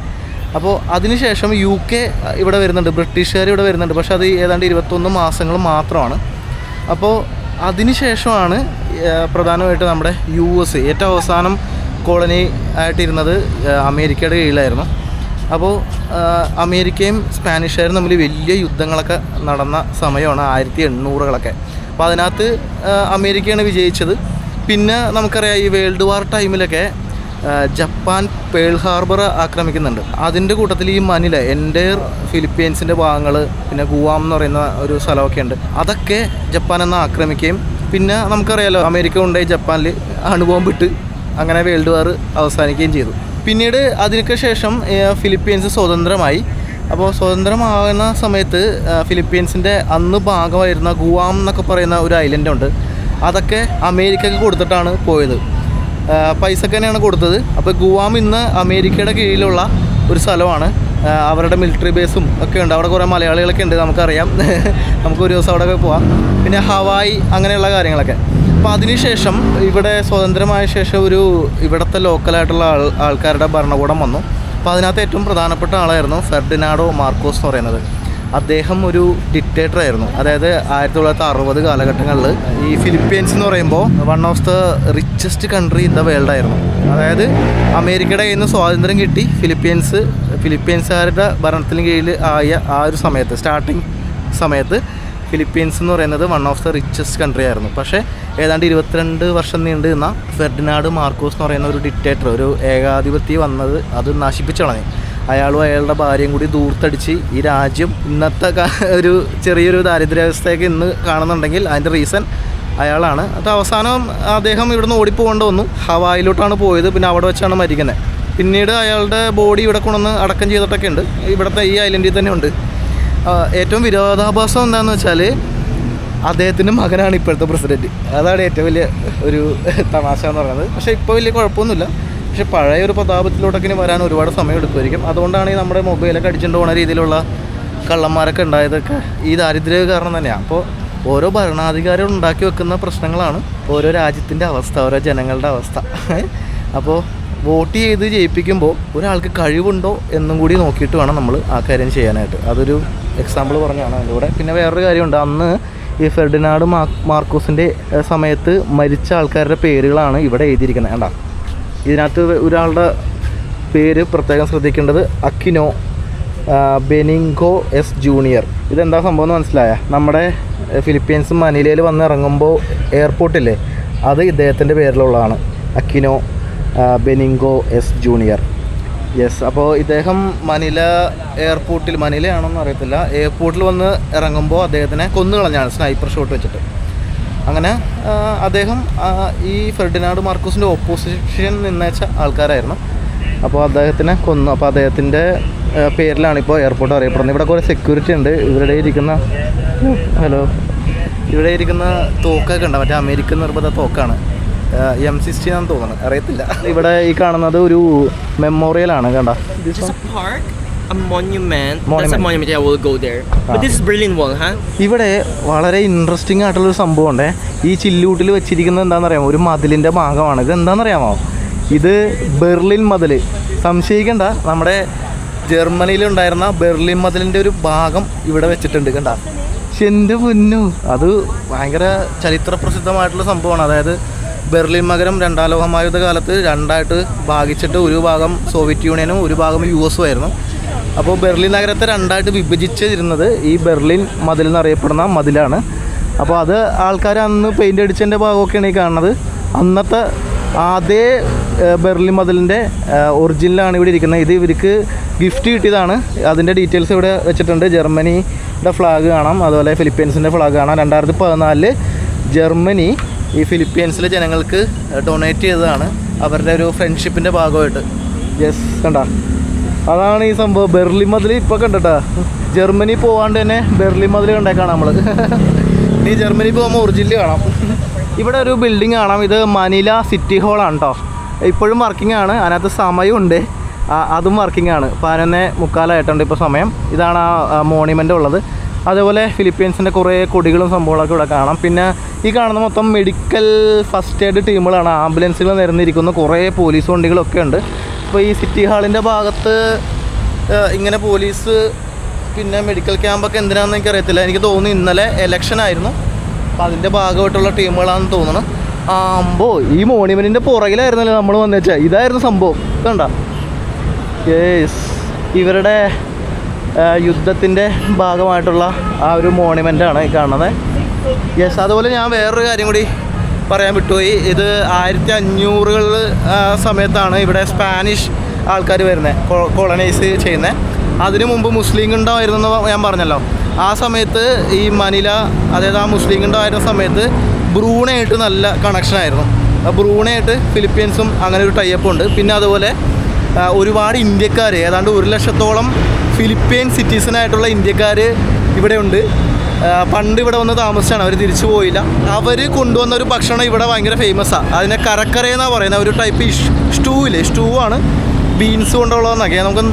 അപ്പോൾ അതിനുശേഷം യു കെ ഇവിടെ വരുന്നുണ്ട്. ബ്രിട്ടീഷുകാർ ഇവിടെ വരുന്നുണ്ട്. പക്ഷേ അത് ഏതാണ്ട് ഇരുപത്തൊന്ന് മാസങ്ങൾ മാത്രമാണ്. അപ്പോൾ അതിനുശേഷമാണ് പ്രധാനമായിട്ട് നമ്മുടെ യു എസ് ഏറ്റവും അവസാനം കോളനി ആയിട്ടിരുന്നത് അമേരിക്കയുടെ കീഴിലായിരുന്നു. അപ്പോൾ അമേരിക്കയും സ്പാനിഷുകാരും തമ്മിൽ വലിയ യുദ്ധങ്ങളൊക്കെ നടന്ന സമയമാണ് ആയിരത്തി എണ്ണൂറുകളൊക്കെ. അപ്പോൾ അതിനകത്ത് അമേരിക്കയാണ് വിജയിച്ചത്. പിന്നെ നമുക്കറിയാം ഈ വേൾഡ് വാർ ടൈമിലൊക്കെ ജപ്പാൻ പേൾ ഹാർബർ ആക്രമിക്കുന്നുണ്ട്. അതിന്റെ കൂട്ടത്തിൽ ഈ മനില എന്റെ ഫിലിപ്പീൻസിന്റെ ഭാഗങ്ങൾ പിന്നെ ഗുവാം എന്ന് പറയുന്ന ഒരു സ്ഥലമൊക്കെ ഉണ്ട്. അതൊക്കെ ജപ്പാൻ എന്ന് ആക്രമിക്കുകയും പിന്നെ നമുക്കറിയാലോ അമേരിക്ക കൊണ്ടുപോയി ജപ്പാനിൽ അണുബോംബിട്ട് അങ്ങനെ വേൾഡ് വാർ അവസാനിക്കുകയും ചെയ്തു. പിന്നീട് അതിനൊക്കെ ശേഷം ഫിലിപ്പീൻസ് സ്വതന്ത്രമായി. അപ്പോൾ സ്വതന്ത്രമാകുന്ന സമയത്ത് ഫിലിപ്പീൻസിന്റെ അന്ന് ഭാഗമായിരുന്ന ഗുവാം എന്നൊക്കെ പറയുന്ന ഒരു ഐലൻഡ് ഉണ്ട്. അതൊക്കെ അമേരിക്കക്ക് കൊടുത്തിട്ടാണ് പോയത്. പൈസ പൈസക്ക് തന്നെയാണ് കൊടുത്തത്. അപ്പോൾ ഗുവാം ഇന്ന് അമേരിക്കയുടെ കീഴിലുള്ള ഒരു സ്ഥലമാണ്. അവരുടെ മിലിറ്ററി ബേസും ഒക്കെ ഉണ്ട്. അവിടെ കുറേ മലയാളികളൊക്കെ ഉണ്ട് നമുക്കറിയാം. നമുക്ക് ഒരു ദിവസം അവിടെ പോവാം. പിന്നെ ഹവായി അങ്ങനെയുള്ള കാര്യങ്ങളൊക്കെ. അപ്പോൾ അതിനുശേഷം ഇവിടെ സ്വതന്ത്രമായ ശേഷം ഒരു ഇവിടുത്തെ ലോക്കലായിട്ടുള്ള ആൾ ആൾക്കാരുടെ ഭരണകൂടം വന്നു. അപ്പോൾ അതിനകത്ത് ഏറ്റവും പ്രധാനപ്പെട്ട ആളായിരുന്നു ഫെർഡിനാഡോ മാർക്കോസ് എന്ന് പറയുന്നത്. അദ്ദേഹം ഒരു ഡിക്റ്റേറ്റർ ആയിരുന്നു. അതായത് ആയിരത്തി തൊള്ളായിരത്തി അറുപത് കാലഘട്ടങ്ങളിൽ ഈ ഫിലിപ്പീൻസ് എന്ന് പറയുമ്പോൾ one of the richest country in the world ആയിരുന്നു. അതായത് അമേരിക്കയുടെ കയ്യിൽ നിന്ന് സ്വാതന്ത്ര്യം കിട്ടി. ഫിലിപ്പീൻസ് ഫിലിപ്പീൻസുകാരുടെ ഭരണത്തിന് കീഴിൽ ആയ ആ ഒരു സമയത്ത് സ്റ്റാർട്ടിങ് സമയത്ത് ഫിലിപ്പീൻസ് എന്ന് പറയുന്നത് one of the richest country ആയിരുന്നു. പക്ഷേ ഏതാണ്ട് ഇരുപത്തിരണ്ട് വർഷം നീണ്ടു നിന്ന ഫെർഡിനാഡ് മാർക്കോസ് എന്ന് പറയുന്ന ഒരു ഡിക്റ്റേറ്റർ ഒരു ഏകാധിപത്യം വന്നത് അത് നശിപ്പിച്ചു കളഞ്ഞു. അയാളും അയാളുടെ ഭാര്യയും കൂടി ദൂർത്തടിച്ച് ഈ രാജ്യം ഇന്നത്തെ ഒരു ചെറിയൊരു ദാരിദ്ര്യാവസ്ഥയൊക്കെ ഇന്ന് കാണുന്നുണ്ടെങ്കിൽ അതിന്റെ റീസൺ അയാളാണ്. അത് അവസാനം അദ്ദേഹം ഇവിടുന്ന് ഓടിപ്പോകേണ്ട വന്നു. ഹവായിലോട്ടാണ് പോയത് പിന്നെ അവിടെ വെച്ചാണ് മരിക്കുന്നത്. പിന്നീട് അയാളുടെ ബോഡി ഇവിടെ കൊണ്ടുവന്ന് അടക്കം ചെയ്തിട്ടൊക്കെ ഉണ്ട്. ഇവിടുത്തെ ഈ ഐലൻഡിൽ തന്നെ ഉണ്ട്. ഏറ്റവും വിരോധാഭാസം എന്താണെന്ന് വെച്ചാൽ അദ്ദേഹത്തിന്റെ മകനാണ് ഇപ്പോഴത്തെ പ്രസിഡന്റ് അതാണ് ഏറ്റവും വലിയ ഒരു തമാശ എന്ന് പറയുന്നത്. പക്ഷേ ഇപ്പോൾ വലിയ കുഴപ്പമൊന്നുമില്ല. പക്ഷേ പഴയ ഒരു പ്രതാപത്തിലോട്ടൊക്കെ ഇനി വരാൻ ഒരുപാട് സമയം എടുക്കുമായിരിക്കും. അതുകൊണ്ടാണ് ഈ നമ്മുടെ മൊബൈലൊക്കെ അടിച്ചുകൊണ്ട് പോകുന്ന രീതിയിലുള്ള കള്ളന്മാരൊക്കെ ഉണ്ടായതൊക്കെ ഈ ദാരിദ്ര്യ കാരണം തന്നെയാണ്. അപ്പോൾ ഓരോ ഭരണാധികാരികൾ ഉണ്ടാക്കി വെക്കുന്ന പ്രശ്നങ്ങളാണ് ഓരോ രാജ്യത്തിന്റെ അവസ്ഥ ഓരോ ജനങ്ങളുടെ അവസ്ഥ. അപ്പോൾ വോട്ട് ചെയ്ത് ജയിപ്പിക്കുമ്പോൾ ഒരാൾക്ക് കഴിവുണ്ടോ എന്നും കൂടി നോക്കിയിട്ട് വേണം നമ്മൾ ആ കാര്യം ചെയ്യാനായിട്ട്. അതൊരു എക്സാമ്പിൾ പറഞ്ഞാണ് അതിന്റെ കൂടെ പിന്നെ വേറൊരു കാര്യമുണ്ട്. അന്ന് ഈ ഫെർഡിനാട് മാ മാർക്കോസിന്റെ സമയത്ത് മരിച്ച ആൾക്കാരുടെ പേരുകളാണ് ഇവിടെ എഴുതിയിരിക്കുന്നത്. വേണ്ട ഇതിനകത്ത് ഒരാളുടെ പേര് പ്രത്യേകം ശ്രദ്ധിക്കേണ്ടത് അക്കിനോ ബെനിങ്കോ എസ് ജൂനിയർ. ഇതെന്താ സംഭവം എന്ന് മനസ്സിലായ? നമ്മുടെ ഫിലിപ്പീൻസ് മനിലയിൽ വന്ന് ഇറങ്ങുമ്പോൾ എയർപോർട്ടില്ലേ? അത് ഇദ്ദേഹത്തിന്റെ പേരിലുള്ളതാണ്. Aquino Benigno S Junior. Yes അപ്പോൾ ഇദ്ദേഹം മനില എയർപോർട്ടിൽ മനിലയാണോന്ന് അറിയത്തില്ല. എയർപോർട്ടിൽ വന്ന് ഇറങ്ങുമ്പോൾ അദ്ദേഹത്തിനെ കൊന്നുകളഞ്ഞാണ് സ്നൈപ്പർ ഷോട്ട് വെച്ചിട്ട്. അങ്ങനെ അദ്ദേഹം ഈ ഫെർഡിനാഡ് മാർക്കോസിന്റെ ഓപ്പോസിഷൻ നിന്നേച്ച ആൾക്കാരായിരുന്നു. അപ്പോൾ അദ്ദേഹത്തിനെ കൊന്നു. അപ്പോൾ അദ്ദേഹത്തിന്റെ പേരിലാണ് ഇപ്പോൾ എയർപോർട്ട് അറിയപ്പെടുന്നത്. ഇവിടെ കുറേ സെക്യൂരിറ്റി ഉണ്ട്. ഇവരുടെ ഇരിക്കുന്ന ഹലോ ഇവിടെ ഇരിക്കുന്ന തോക്കൊക്കെ ഉണ്ട് മറ്റേ അമേരിക്കൻ നിർമ്മിത തോക്കാണ്. എം സിക്സ്റ്റി ആണെന്ന് തോന്നുന്നു അറിയത്തില്ല ഇവിടെ ഈ കാണുന്നത് ഒരു മെമ്മോറിയൽ ആണ് കണ്ട Just a park? a monument. That's a Monument. monument. Yeah, go there. Ah. But this is Berlin Wall, huh? ഇവിടെ വളരെ ഇൻട്രസ്റ്റിംഗ് ആയിട്ടുള്ള ഒരു സംഭവം ഉണ്ട് ഈ ചില്ലൂട്ടിൽ വെച്ചിരിക്കുന്നത് എന്താണെന്നറിയാമോ ഒരു മതിലിന്റെ ഭാഗമാണ് ഇത് എന്താണെന്നറിയാമോ ഇത് ബെർലിൻ മതിൽ സംശയിക്കണ്ട നമ്മുടെ ജർമ്മനിയിലുണ്ടായിരുന്ന ബെർലിൻ മതിലിന്റെ ഒരു ഭാഗം ഇവിടെ വെച്ചിട്ടുണ്ട് കണ്ട പക്ഷെ എന്റെ പൊന്നു അത് ഭയങ്കര ചരിത്ര പ്രസിദ്ധമായിട്ടുള്ള സംഭവമാണ് അതായത് ബെർലിൻ മകരം രണ്ടാം ലോക മഹായുദ്ധ കാലത്ത് രണ്ടായിട്ട് ഭാഗിച്ചിട്ട് ഒരു ഭാഗം സോവിയറ്റ് യൂണിയനും ഒരു ഭാഗം യു എസും ആയിരുന്നു. അപ്പോൾ ബെർലിൻ നഗരത്തെ രണ്ടായിട്ട് വിഭജിച്ചിരുന്നത് ഈ ബെർലിൻ മതിൽ എന്നറിയപ്പെടുന്ന മതിലാണ്. അപ്പോൾ അത് ആൾക്കാർ അന്ന് പെയിന്റ് അടിച്ചതിന്റെ ഭാഗമൊക്കെയാണ് ഈ കാണുന്നത്. അന്നത്തെ ഏഹ്, ബെർലിൻ മതിലിന്റെ ഒറിജിനലാണ് ഇവിടെ ഇരിക്കുന്നത്. ഇത് ഇവർക്ക് ഗിഫ്റ്റ് കിട്ടിയതാണ്. അതിന്റെ ഡീറ്റെയിൽസ് ഇവിടെ വെച്ചിട്ടുണ്ട്. ജർമ്മനിയുടെ ഫ്ലാഗ് കാണാം. അതുപോലെ ഫിലിപ്പീൻസിന്റെ ഫ്ലാഗ് കാണാം. രണ്ടായിരത്തി പതിനാലിൽ ജർമ്മനി ഈ ഫിലിപ്പീൻസിലെ ജനങ്ങൾക്ക് ഡൊണേറ്റ് ചെയ്തതാണ്. അവരുടെ ഒരു ഫ്രണ്ട്ഷിപ്പിന്റെ ഭാഗമായിട്ട്. യെസ് കണ്ട. അതാണ് ഈ സംഭവം. ബെർലിൻ മതിൽ ഇപ്പോൾ കണ്ടട്ടാ. ജർമ്മനി പോവാണ്ട് തന്നെ ബെർലിൻ മതിൽ കണ്ടേക്കാണ് നമ്മൾ ഇനി ജർമ്മനി പോകുമ്പോൾ ഒറിജിനൽ കാണാം. ഇവിടെ ഒരു ബിൽഡിംഗ് കാണാം. ഇത് മനില സിറ്റി ഹാളാണ് കേട്ടോ ഇപ്പോഴും വർക്കിംഗ് ആണ്. അതിനകത്ത് സമയമുണ്ട്. അതും വർക്കിംഗ് ആണ്. പതിനൊന്ന് മുക്കാലായിട്ടുണ്ട് ഇപ്പോൾ സമയം. ഇതാണ് ആ മോണിമെന്റ് ഉള്ളത്. അതേപോലെ ഫിലിപ്പീൻസിന്റെ കുറേ കൊടികളും സംഭവങ്ങളൊക്കെ ഇവിടെ കാണാം. പിന്നെ ഈ കാണുന്ന മൊത്തം മെഡിക്കൽ ഫസ്റ്റ് എയ്ഡ് ടീമുകളാണ്. ആംബുലൻസുകൾ നിരന്നിരിക്കുന്ന. കുറേ പോലീസ് വണ്ടികളൊക്കെ ഉണ്ട്. അപ്പോൾ ഈ സിറ്റി ഹാളിന്റെ ഭാഗത്ത് ഇങ്ങനെ പോലീസ് പിന്നെ മെഡിക്കൽ ക്യാമ്പൊക്കെ എന്തിനാണെന്ന് എനിക്കറിയത്തില്ല. എനിക്ക് തോന്നുന്നു ഇന്നലെ എലക്ഷൻ ആയിരുന്നു. അപ്പം അതിന്റെ ഭാഗമായിട്ടുള്ള ടീമുകളാണെന്ന് തോന്നുന്നു. ആമ്പോ ഈ മോണിമെന്റിന്റെ പുറകിലായിരുന്നല്ലോ നമ്മൾ വന്നുവെച്ചാൽ ഇതായിരുന്നു സംഭവം. ഇതുണ്ട ഇവരുടെ യുദ്ധത്തിന്റെ ഭാഗമായിട്ടുള്ള ആ ഒരു മോണിമെന്റാണ് ഈ കാണുന്നത്. യെസ് അതുപോലെ ഞാൻ വേറൊരു കാര്യം കൂടി പറയാൻ വിട്ടുപോയി. ഇത് ആയിരത്തി അഞ്ഞൂറുകളിൽ സമയത്താണ് ഇവിടെ സ്പാനിഷ് ആൾക്കാർ വരുന്നത് കോളനൈസ് ചെയ്യുന്നത് അതിനു മുമ്പ് മുസ്ലിം ഉണ്ടായിരുന്നു എന്ന് ഞാൻ പറഞ്ഞല്ലോ. ആ സമയത്ത് ഈ മനില അതായത് ആ മുസ്ലിം ഉണ്ടായിരുന്ന സമയത്ത് ബ്രൂണയായിട്ട് നല്ല ആ ബ്രൂണയായിട്ട് ഫിലിപ്പീൻസും അങ്ങനെ ഒരു ടൈപ്പ് ഉണ്ട്. പിന്നെ അതുപോലെ ഒരുപാട് ഇന്ത്യക്കാർ ഏതാണ്ട് ഒരു ലക്ഷത്തോളം ഫിലിപ്പീൻ സിറ്റിസനായിട്ടുള്ള ഇന്ത്യക്കാർ ഇവിടെ ഉണ്ട്. പണ്ട് ഇവിടെ വന്ന് താമസിച്ചാണ്. അവർ തിരിച്ചു പോയില്ല. അവർ കൊണ്ടുവന്ന ഒരു ഭക്ഷണം ഇവിടെ ഭയങ്കര ഫേമസാണ് അതിനെ കരക്കര എന്നാണ് പറയുന്നത്. ഒരു ടൈപ്പ് സ്റ്റൂ ഇല്ലേ? സ്റ്റൂ ആണ്. ബീൻസ് കൊണ്ടുള്ളതെന്നൊക്കെ നമുക്ക്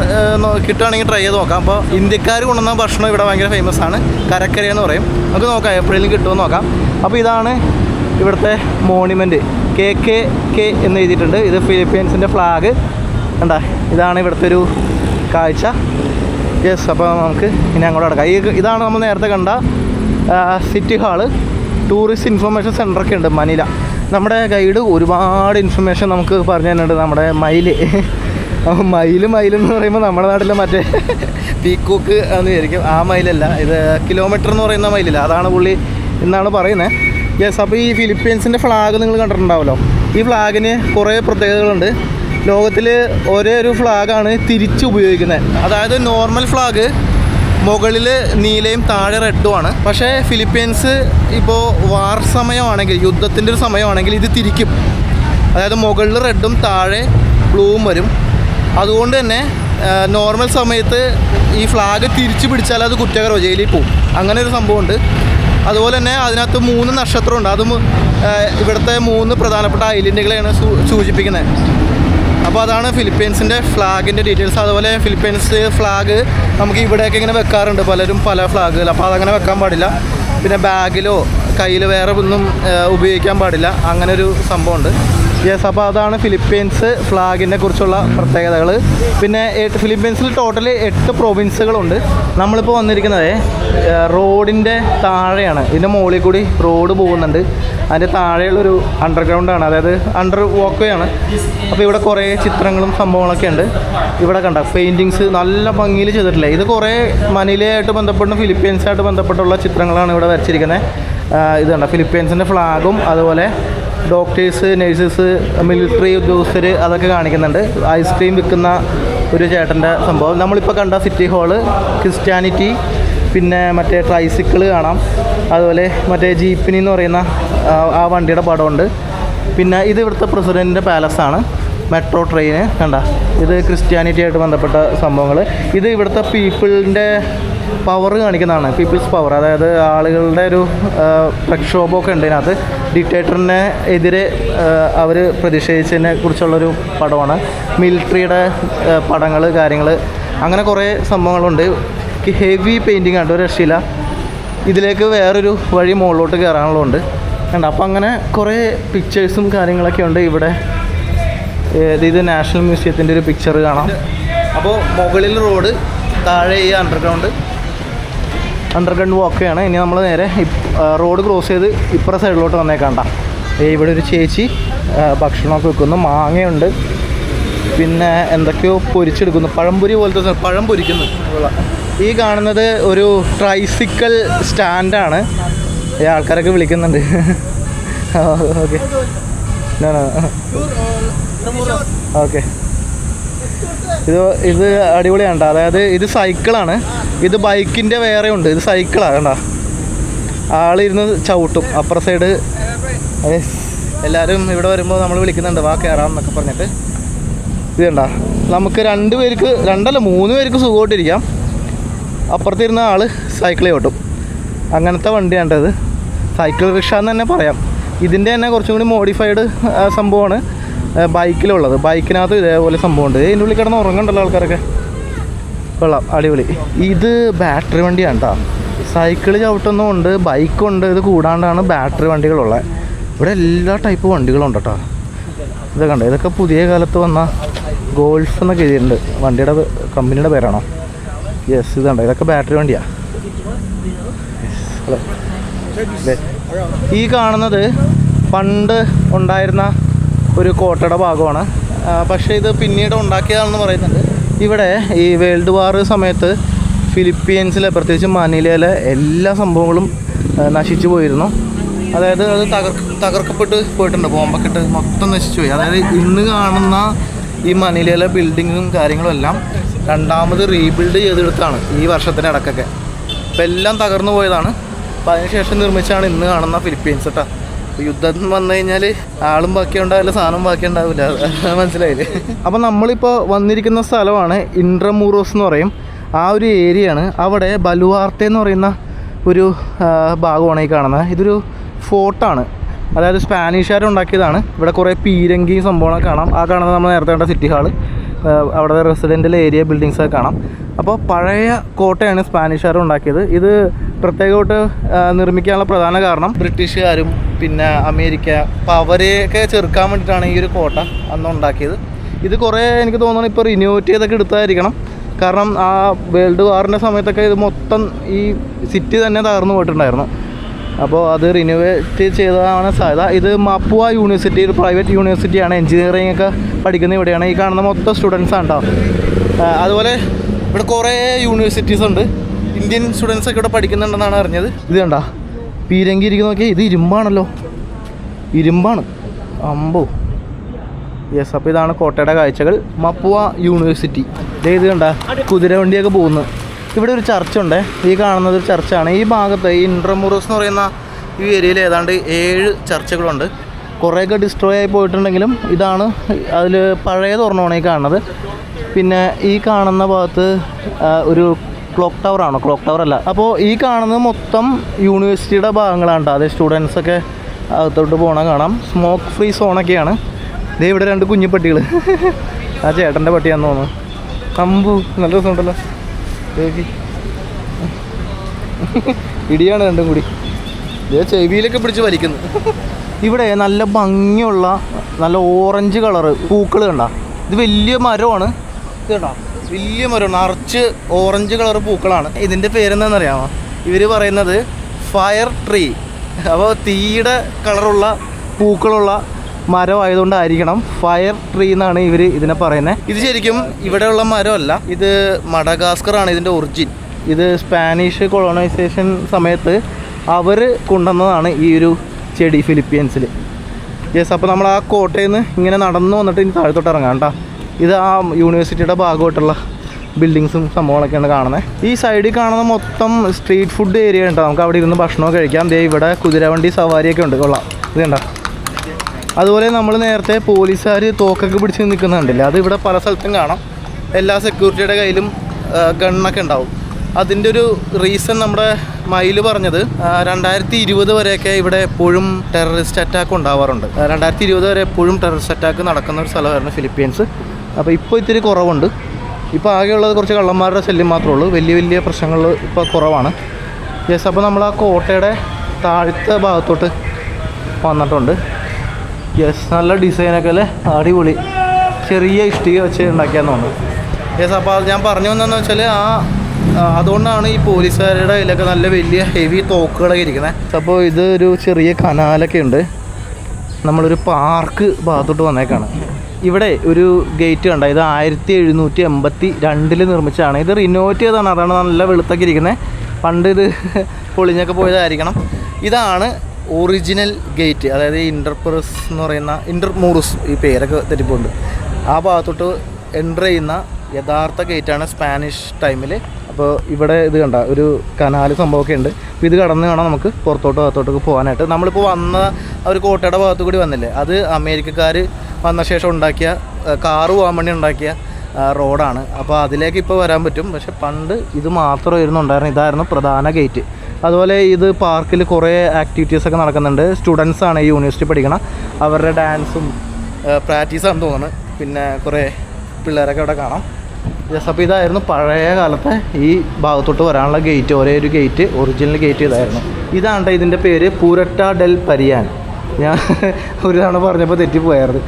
കിട്ടുകയാണെങ്കിൽ ട്രൈ ചെയ്ത് നോക്കാം. അപ്പോൾ ഇന്ത്യക്കാർ കൊണ്ടുവന്ന ഭക്ഷണം ഇവിടെ ഭയങ്കര ഫേമസ് ആണ്. കരക്കര എന്ന് പറയും. നമുക്ക് നോക്കാം എപ്പോഴെങ്കിലും കിട്ടുമെന്ന് നോക്കാം. അപ്പോൾ ഇതാണ് ഇവിടുത്തെ മോണിമെന്റ് കെ കെ കെ എന്ന് എഴുതിയിട്ടുണ്ട്. ഇത് ഫിലിപ്പീൻസിന്റെ ഫ്ലാഗ് കണ്ട ഇതാണ് ഇവിടുത്തെ ഒരു കാഴ്ച. യെസ് അപ്പോൾ നമുക്ക് ഇനി അങ്ങോട്ട് കിടക്കാം ഈ ഇതാണ് നമ്മൾ നേരത്തെ കണ്ട സിറ്റി ഹാൾ ടൂറിസ്റ്റ് ഇൻഫർമേഷൻ സെന്ററൊക്കെ ഉണ്ട് മനില. നമ്മുടെ ഗൈഡ് ഒരുപാട് ഇൻഫർമേഷൻ നമുക്ക് പറഞ്ഞു തന്നിട്ടുണ്ട് നമ്മുടെ അപ്പോൾ മയിൽ മയിലെന്ന് പറയുമ്പോൾ നമ്മുടെ നാട്ടിലെ മറ്റേ പീക്കോക്ക് എന്ന് വിചാരിക്കും. ആ മയിലല്ല ഇത് കിലോമീറ്റർ എന്ന് പറയുന്ന മയിലില്ല. അതാണ് പുള്ളി എന്നാണ് പറയുന്നത് യെസ് അപ്പോൾ ഈ ഫിലിപ്പീൻസിന്റെ ഫ്ലാഗ് നിങ്ങൾ കണ്ടിട്ടുണ്ടാവുമല്ലോ ഈ ഫ്ലാഗിന് കുറേ പ്രത്യേകതകളുണ്ട്. ലോകത്തിൽ ഒരേ ഒരു ഫ്ലാഗാണ് തിരിച്ച് ഉപയോഗിക്കുന്നത്. അതായത് നോർമൽ ഫ്ലാഗ് മുകളിൽ നീലയും താഴെ റെഡുമാണ് പക്ഷേ ഫിലിപ്പീൻസ് ഇപ്പോൾ വാർ സമയമാണെങ്കിൽ യുദ്ധത്തിന്റെ ഒരു സമയമാണെങ്കിൽ ഇത് തിരിക്കും. അതായത് മുകളിൽ റെഡും താഴെ ബ്ലൂവും വരും. അതുകൊണ്ട് തന്നെ നോർമൽ സമയത്ത് ഈ ഫ്ലാഗ് തിരിച്ചു പിടിച്ചാൽ അത് കുറ്റകരമോ ജയിലിൽ പോകും അങ്ങനെ ഒരു സംഭവമുണ്ട്. അതുപോലെ തന്നെ അതിനകത്ത് മൂന്ന് നക്ഷത്രമുണ്ട്. അതും ഇവിടുത്തെ മൂന്ന് പ്രധാനപ്പെട്ട ഐലൻഡുകളെയാണ് സൂചിപ്പിക്കുന്നത്. അപ്പോൾ അതാണ് ഫിലിപ്പീൻസിന്റെ ഫ്ലാഗിന്റെ ഡീറ്റെയിൽസ്. അതുപോലെ ഫിലിപ്പീൻസ് ഫ്ലാഗ് നമുക്ക് ഇവിടെയൊക്കെ ഇങ്ങനെ വെക്കാറുണ്ട്. പലരും പല ഫ്ലാഗുകൾ. അപ്പോൾ അതങ്ങനെ വെക്കാൻ പാടില്ല. പിന്നെ ബാഗിലോ കയ്യിൽ വേറെ ഒന്നും ഉപയോഗിക്കാൻ പാടില്ല. അങ്ങനെ ഒരു സംഭവമുണ്ട്. യെസ് അപ്പോൾ അതാണ് ഫിലിപ്പീൻസ് ഫ്ലാഗിനെ കുറിച്ചുള്ള പ്രത്യേകതകൾ. പിന്നെ എട്ട് ഫിലിപ്പീൻസിൽ ടോട്ടൽ എട്ട് പ്രൊവിൻസുകളുണ്ട് നമ്മളിപ്പോൾ വന്നിരിക്കുന്നത് റോഡിന്റെ താഴെയാണ്. ഇതിന്റെ മുകളിൽ കൂടി റോഡ് പോകുന്നുണ്ട്. അതിന്റെ താഴെയുള്ളൊരു അണ്ടർഗ്രൗണ്ടാണ് അതായത് അണ്ടർ വോക്ക്വേ ആണ്. അപ്പോൾ ഇവിടെ കുറേ ചിത്രങ്ങളും സംഭവങ്ങളൊക്കെ ഉണ്ട്. ഇവിടെ കണ്ട പെയിന്റിങ്സ് നല്ല ഭംഗിയിൽ ചെയ്തിട്ടില്ലേ? ഇത് കുറേ മനിലയായിട്ട് ബന്ധപ്പെട്ട ഫിലിപ്പീൻസായിട്ട് ബന്ധപ്പെട്ടുള്ള ചിത്രങ്ങളാണ് ഇവിടെ വരച്ചിരിക്കുന്നത്. ഇത് കണ്ട ഫിലിപ്പീൻസിന്റെ ഫ്ലാഗും അതുപോലെ ഡോക്ടേഴ്സ് നഴ്സസ് മിലിറ്ററി ഉദ്യോഗസ്ഥർ അതൊക്കെ കാണിക്കുന്നുണ്ട്. ഐസ്ക്രീം വിൽക്കുന്ന ഒരു ചേട്ടന്റെ സംഭവം. നമ്മളിപ്പോൾ കണ്ട സിറ്റി ഹാൾ ക്രിസ്ത്യാനിറ്റി പിന്നെ മറ്റേ ട്രൈസിക്കിൾ കാണാം. അതുപോലെ മറ്റേ ജീപ്പിനി എന്ന് പറയുന്ന ആ, വണ്ടിയുടെ പടമുണ്ട്. പിന്നെ ഇത് ഇവിടുത്തെ പ്രസിഡന്റിന്റെ പാലസാണ്. മെട്രോ ട്രെയിന് കണ്ട? ഇത് ക്രിസ്ത്യാനിറ്റി ആയിട്ട് ബന്ധപ്പെട്ട സംഭവങ്ങൾ ഇത് ഇവിടുത്തെ പീപ്പിളിന്റെ പവർ കാണിക്കുന്നതാണ് പീപ്പിൾസ് പവർ അതായത് ആളുകളുടെ ഒരു പ്രക്ഷോഭമൊക്കെ ഉണ്ട് ഇതിനകത്ത്. ഡിക്റ്റേറ്ററിനെ എതിരെ അവർ പ്രതിഷേധിച്ചതിനെ കുറിച്ചുള്ളൊരു പടമാണ്. മിലിറ്ററിയുടെ പടങ്ങൾ കാര്യങ്ങൾ അങ്ങനെ കുറേ സംഭവങ്ങളുണ്ട്. ഹെവി പെയിന്റിങ് ആണ് ഒരു രക്ഷയില്ല. ഇതിലേക്ക് വേറൊരു വഴി മുകളിലോട്ട് കയറാനുള്ളതുണ്ട് കണ്ട? അപ്പോൾ അങ്ങനെ കുറേ പിക്ചേഴ്സും കാര്യങ്ങളൊക്കെ ഉണ്ട് ഇവിടെ. ഇത് നാഷണൽ മ്യൂസിയത്തിന്റെ ഒരു പിക്ചർ കാണാം. അപ്പോൾ മുകളിൽ റോഡ് താഴെ ഈ അണ്ടർഗ്രൗണ്ട് അണ്ടർഗ്രൗണ്ട് വാക്കാണ് ഇനി നമ്മൾ നേരെ റോഡ് ക്രോസ് ചെയ്ത് ഇപ്പുറ സൈഡിലോട്ട് വന്നേക്കണ്ട. ഇവിടെ ഒരു ചേച്ചി ഭക്ഷണമൊക്കെ വെക്കുന്നു. മാങ്ങയുണ്ട്. പിന്നെ എന്തൊക്കെയോ പൊരിച്ചെടുക്കുന്നു. പഴംപൊരി പോലത്തെ പഴം പൊരിക്കുന്നു. ഈ കാണുന്നത് ഒരു ട്രൈസിക്കിൾ സ്റ്റാൻഡാണ് ഈ ആൾക്കാരൊക്കെ വിളിക്കുന്നുണ്ട്. ഓക്കെ. ഓക്കെ. ഇത് ഇത് അടിപൊളിയാണ് കേട്ടോ അതായത് ഇത് സൈക്കിളാണ്. ഇത് ബൈക്കിന്റെ വേറെ ഉണ്ട് ഇത് സൈക്കിളാണ് കേട്ടോ ആളിരുന്ന് ചവിട്ടും. അപ്പുറ സൈഡ് എല്ലാവരും ഇവിടെ വരുമ്പോൾ നമ്മൾ വിളിക്കുന്നുണ്ട്. വാ കയറാം എന്നൊക്കെ പറഞ്ഞിട്ട്. ഇത് കണ്ട? നമുക്ക് രണ്ട് പേർക്ക് രണ്ടല്ല മൂന്ന് പേർക്ക് സുഖമായിട്ടിരിക്കാം. അപ്പുറത്തിരുന്ന ആൾ സൈക്കിൾ ഓട്ടും അങ്ങനത്തെ വണ്ടിയാണ്ടത് സൈക്കിൾ റിക്ഷ എന്ന് തന്നെ പറയാം. ഇതിന്റെ തന്നെ കുറച്ചും കൂടി മോഡിഫൈഡ് സംഭവമാണ്. ബൈക്കിലുള്ളത്. ബൈക്കിനകത്ത് ഇതേപോലെ സംഭവമുണ്ട്. ഇതിന്റെ ഉള്ളിൽ കിടന്ന് ഉറങ്ങണ്ടല്ലോ ആൾക്കാരൊക്കെ. കൊള്ളാം. അടിപൊളി. ഇത് ബാറ്ററി വണ്ടിയാണ് കേട്ടോ സൈക്കിൾ ചവിട്ടുന്നുമുണ്ട് ബൈക്കുണ്ട്. ഇത് കൂടാണ്ടാണ് ബാറ്ററി വണ്ടികളുള്ളത് ഇവിടെ എല്ലാ ടൈപ്പ് വണ്ടികളുണ്ട് കേട്ടോ ഇതൊക്കെ ഉണ്ട് ഇതൊക്കെ പുതിയ കാലത്ത് വന്ന ഗോൾഫ് എന്നൊക്കെ എഴുതിയിട്ടുണ്ട്. വണ്ടിയുടെ കമ്പനിയുടെ പേരാണോ? യെസ് ഇതുണ്ട് ഇതൊക്കെ ബാറ്ററി വണ്ടിയാണ് ഈ കാണുന്നത് പണ്ട് ഉണ്ടായിരുന്ന ഒരു കോട്ടയുടെ ഭാഗമാണ്. പക്ഷേ ഇത് പിന്നീട് ഉണ്ടാക്കിയതാണെന്ന് പറയുന്നുണ്ട്. ഇവിടെ ഈ വേൾഡ് വാർ സമയത്ത് ഫിലിപ്പീൻസിലെ പ്രത്യേകിച്ച് മനിലയിലെ എല്ലാ സംഭവങ്ങളും നശിച്ചു പോയിരുന്നു. അതായത് അത് തകർ തകർക്കപ്പെട്ട് പോയിട്ടുണ്ട്. ബോംബൊക്കെ ഇട്ട് മൊത്തം നശിച്ചു പോയി. അതായത് ഇന്ന് കാണുന്ന ഈ മനിലയിലെ ബിൽഡിങ്ങും കാര്യങ്ങളും എല്ലാം രണ്ടാമത് റീബിൽഡ് ചെയ്തെടുത്താണ് ഈ വർഷത്തിന്റെ ഇടക്കൊക്കെ അപ്പോൾ എല്ലാം തകർന്നു പോയതാണ്. അപ്പം അതിനുശേഷം നിർമ്മിച്ചാണ് ഇന്ന് കാണുന്ന ഫിലിപ്പീൻസ് കേട്ടോ യുദ്ധം വന്നു കഴിഞ്ഞാൽ ആളും ബാക്കി ഉണ്ടാവില്ല സാധനം ബാക്കി ഉണ്ടാവില്ല മനസ്സിലായില്ല? മനസ്സിലായില്ലേ അപ്പം നമ്മളിപ്പോൾ വന്നിരിക്കുന്ന സ്ഥലമാണ് ഇൻട്രമൂറോസ് എന്ന് പറയും. ആ ഒരു ഏരിയയാണ്. അവിടെ ബലുവാർത്തെ എന്ന് പറയുന്ന ഒരു ഭാഗമാണ് ഈ കാണുന്നത്. ഇതൊരു ഫോർട്ടാണ്. അതായത് സ്പാനിഷുകാർ ഉണ്ടാക്കിയതാണ് ഇവിടെ കുറേ പീരങ്കിയും സംഭവങ്ങളൊക്കെ കാണാം. ആ കാണുന്നത് നമ്മൾ നേരത്തെ കണ്ട സിറ്റി ഹാൾ. അവിടെ റെസിഡന്റൽ ഏരിയ ബിൽഡിങ്സൊക്കെ കാണാം. അപ്പോൾ പഴയ കോട്ടയാണ് സ്പാനിഷുകാർ ഉണ്ടാക്കിയത്. ഇത് പ്രത്യേകമായിട്ട് നിർമ്മിക്കാനുള്ള പ്രധാന കാരണം ബ്രിട്ടീഷുകാരും പിന്നെ അമേരിക്ക അപ്പോൾ അവരെയൊക്കെ ചെറുക്കാൻ വേണ്ടിയിട്ടാണ് ഈ ഒരു കോട്ട അന്ന് ഉണ്ടാക്കിയത്. ഇത് കുറേ എനിക്ക് തോന്നുന്നു ഇപ്പോൾ റിന്യൂവേറ്റ് ചെയ്തൊക്കെ എടുത്തായിരിക്കണം. കാരണം ആ വേൾഡ് വാറിന്റെ സമയത്തൊക്കെ ഇത് മൊത്തം ഈ സിറ്റി തന്നെ തകർന്നു പോയിട്ടുണ്ടായിരുന്നു. അപ്പോൾ അത് റിനോവേറ്റ് ചെയ്തതാണ് സാധ്യത. ഇത് മാപ്പുവ യൂണിവേഴ്സിറ്റി ഒരു പ്രൈവറ്റ് യൂണിവേഴ്സിറ്റിയാണ് എഞ്ചിനീയറിംഗ് ഒക്കെ പഠിക്കുന്ന ഇവിടെയാണ്. ഈ കാണുന്ന മൊത്തം സ്റ്റുഡൻസ് ആണ് കേട്ടോ അതുപോലെ ഇവിടെ കുറേ യൂണിവേഴ്സിറ്റീസ് ഉണ്ട്. ഇന്ത്യൻ സ്റ്റുഡൻസ് ഒക്കെ ഇവിടെ പഠിക്കുന്നുണ്ടെന്നാണ് അറിഞ്ഞത്. ഇത് കണ്ട? പീരങ്കി ഇരിക്കുന്ന നോക്കിയാൽ ഇത് ഇരുമ്പാണല്ലോ. ഇരുമ്പാണ്. അമ്പോ. യെസ് അപ്പോൾ ഇതാണ് കോട്ടയുടെ കാഴ്ചകൾ. മപ്പുവ യൂണിവേഴ്സിറ്റി ഇത് കണ്ട? കുതിരവണ്ടിയൊക്കെ പോകുന്നു. ഇവിടെ ഒരു ചർച്ചുണ്ട്. ഈ കാണുന്നത് ഒരു ചർച്ചാണ്. ഈ ഭാഗത്ത് ഈ ഇൻട്രമുറോസ് എന്ന് പറയുന്ന ഈ ഏരിയയിൽ ഏതാണ്ട് ഏഴ് ചർച്ചുകളുണ്ട്. കുറേയൊക്കെ ഡിസ്ട്രോയ് ആയി പോയിട്ടുണ്ടെങ്കിലും ഇതാണ് അതിൽ പഴയത് ഒരെണ്ണമാണ് ഈ കാണുന്നത്. പിന്നെ ഈ കാണുന്ന ഭാഗത്ത് ഒരു ക്ലോക്ക് ടവർ ആണ്? ക്ലോക്ക് ടവർ അല്ല. അപ്പോൾ ഈ കാണുന്നത് മൊത്തം യൂണിവേഴ്സിറ്റിയുടെ ഭാഗങ്ങളാണ് കേട്ടോ. അത് സ്റ്റുഡൻസൊക്കെ അകത്തോട്ട് പോകണ കാണാം. Smoke free സോണൊക്കെയാണ്. ദേ ഇവിടെ രണ്ട് കുഞ്ഞു പട്ടികൾ ആ ചേട്ടന്റെ പട്ടിയാണെന്ന് തോന്നുന്നു. കമ്പു നല്ല രസമുണ്ടല്ലോ. ഇടിയാണ് രണ്ടും കൂടി. ദേ ചെവിയിലൊക്കെ പിടിച്ച് വലിക്കുന്നു. ഇവിടെ നല്ല ഭംഗിയുള്ള നല്ല ഓറഞ്ച് കളറ് പൂക്കൾ കണ്ട. ഇത് വലിയ മരമാണ്. ഇത് കണ്ടോ? വലിയ മരമാണ് നിറച്ച് ഓറഞ്ച് കളർ പൂക്കളാണ്. ഇതിന്റെ പേരെന്താണെന്നറിയാമോ? ഇവർ പറയുന്നത് ഫയർ ട്രീ. അപ്പോൾ തീയുടെ കളറുള്ള പൂക്കളുള്ള മരമായതുകൊണ്ടായിരിക്കണം ഫയർ ട്രീ എന്നാണ് ഇവർ ഇതിനെ പറയുന്നത്. ഇത് ശരിക്കും ഇവിടെയുള്ള മരമല്ല ഇത് മഡഗാസ്കർ ആണ് ഇതിന്റെ ഒറിജിൻ. ഇത് സ്പാനിഷ് കൊളോണൈസേഷൻ സമയത്ത് അവർ കൊണ്ടുവന്നതാണ് ഈ ഒരു ചെടി ഫിലിപ്പീൻസിൽ യെസ് അപ്പോൾ നമ്മൾ ആ കോട്ടയിൽ നിന്ന് ഇങ്ങനെ നടന്നു വന്നിട്ട് ഇനി താഴത്തോട്ട് ഇറങ്ങാം കേട്ടോ ഇത് ആ യൂണിവേഴ്സിറ്റിയുടെ ഭാഗമായിട്ടുള്ള ബിൽഡിങ്സും സംഭവങ്ങളൊക്കെയാണ് കാണുന്നത് ഈ സൈഡിൽ കാണുന്ന മൊത്തം സ്ട്രീറ്റ് ഫുഡ് ഏരിയ ഉണ്ടോ നമുക്ക് അവിടെ ഇരുന്ന് ഭക്ഷണമൊക്കെ കഴിക്കാം. ദേ ഇവിടെ കുതിരവണ്ടി സവാരിയൊക്കെ ഉണ്ട്. കൊള്ളാം. ഇത് കണ്ടോ? അതുപോലെ നമ്മൾ നേരത്തെ പോലീസുകാർ തോക്കൊക്കെ പിടിച്ച് നിൽക്കുന്നുണ്ടല്ലേ? അത് ഇവിടെ പല സ്ഥലത്തും കാണാം. എല്ലാ സെക്യൂരിറ്റിയുടെ കയ്യിലും ഗണ്ണൊക്കെ ഉണ്ടാവും. അതിന്റെ ഒരു റീസൺ നമ്മുടെ മയിൽ പറഞ്ഞത് രണ്ടായിരത്തി ഇരുപത് വരെയൊക്കെ ഇവിടെ എപ്പോഴും ടെററിസ്റ്റ് അറ്റാക്ക് ഉണ്ടാവാറുണ്ട്. രണ്ടായിരത്തി ഇരുപത് വരെ എപ്പോഴും ടെററിസ്റ്റ് അറ്റാക്ക് നടക്കുന്ന ഒരു സ്ഥലമായിരുന്നു ഫിലിപ്പീൻസ്. അപ്പോൾ ഇപ്പോൾ ഇത്തിരി കുറവുണ്ട്. ഇപ്പോൾ ആകെയുള്ളത് കുറച്ച് കള്ളന്മാരുടെ ശല്യം മാത്രമേ ഉള്ളൂ. വലിയ വലിയ പ്രശ്നങ്ങൾ ഇപ്പോൾ കുറവാണ്. യെസ് അപ്പോൾ നമ്മൾ ആ കോട്ടയുടെ താഴത്തെ ഭാഗത്തോട്ട് വന്നിട്ടുണ്ട്. യെസ് നല്ല ഡിസൈനൊക്കെ അല്ലേ? അടിപൊളി. ചെറിയ ഇഷ്ടിക വെച്ച് ഉണ്ടാക്കിയാന്ന് തോന്നുന്നു. യെസ് അപ്പോൾ അത് ഞാൻ പറഞ്ഞു വന്നതെന്ന് വെച്ചാൽ ആ അതുകൊണ്ടാണ് ഈ പോലീസുകാരുടെ കയ്യിലൊക്കെ നല്ല വലിയ ഹെവി തോക്കുകളൊക്കെ ഇരിക്കുന്നത് അപ്പോൾ ഇത് ഒരു ചെറിയ കനാലൊക്കെ ഉണ്ട്. നമ്മളൊരു പാർക്ക് ഭാഗത്തോട്ട് വന്നേക്കാണ്. ഇവിടെ ഒരു ഗേറ്റ് കണ്ട? ഇത് ആയിരത്തി എഴുന്നൂറ്റി എൺപത്തി രണ്ടിൽ നിർമ്മിച്ചതാണ്. ഇത് റിനോവേറ്റ് ചെയ്തതാണ്. അതാണ് നല്ല വെളുത്തൊക്കെ ഇരിക്കുന്നത് പണ്ട് ഇത് പൊളിഞ്ഞൊക്കെ പോയതായിരിക്കണം. ഇതാണ് ഒറിജിനൽ ഗേറ്റ് അതായത് ഇന്റർപ്രസ് എന്ന് പറയുന്ന ഇന്റർമൂറുസ് ഈ പേരൊക്കെ തെറ്റിപ്പോണ്ട്. ആ ഭാഗത്തോട്ട് എന്റർ ചെയ്യുന്ന യഥാർത്ഥ ഗേറ്റാണ് സ്പാനിഷ് ടൈമിൽ അപ്പോൾ ഇവിടെ ഇത് കണ്ട ഒരു കനാല് സംഭവമൊക്കെ ഉണ്ട്. അപ്പോൾ ഇത് കടന്ന് വേണം നമുക്ക് പുറത്തോട്ട് ഭാഗത്തോട്ടൊക്കെ പോകാനായിട്ട്. നമ്മളിപ്പോൾ വന്ന ഒരു കോട്ടയുടെ ഭാഗത്തു കൂടി വന്നില്ലേ? അത് അമേരിക്കക്കാർ വന്ന ശേഷം ഉണ്ടാക്കിയ കാറ് പോകാൻ വേണ്ടി ഉണ്ടാക്കിയ റോഡാണ്. അപ്പോൾ അതിലേക്ക് ഇപ്പോൾ വരാൻ പറ്റും. പക്ഷെ പണ്ട് ഇത് മാത്രമായിരുന്നു ഉണ്ടായിരുന്നത്. ഇതായിരുന്നു പ്രധാന ഗേറ്റ്. അതുപോലെ ഇത് പാർക്കിൽ കുറേ ആക്ടിവിറ്റീസ് ഒക്കെ നടക്കുന്നുണ്ട്. സ്റ്റുഡൻസ് ആണ് ഈ യൂണിവേഴ്സിറ്റി പഠിക്കണം. അവരുടെ ഡാൻസും പ്രാക്ടീസാണെന്ന് തോന്നുന്നു. പിന്നെ കുറേ പിള്ളേരൊക്കെ ഇവിടെ കാണാം. യെസ് അപ്പോൾ ഇതായിരുന്നു പഴയ കാലത്തെ ഈ ഭാഗത്തോട്ട് വരാനുള്ള ഗേറ്റ് ഒരേ ഒരു ഗേറ്റ് ഒറിജിനൽ ഗേറ്റ് ഇതായിരുന്നു. ഇതാണ് ഇതിന്റെ പേര് പൂരട്ട ഡെൽ പരിയാൻ. ഞാൻ ഒരു തവണ പറഞ്ഞപ്പോൾ തെറ്റിപ്പോയായിരുന്നു.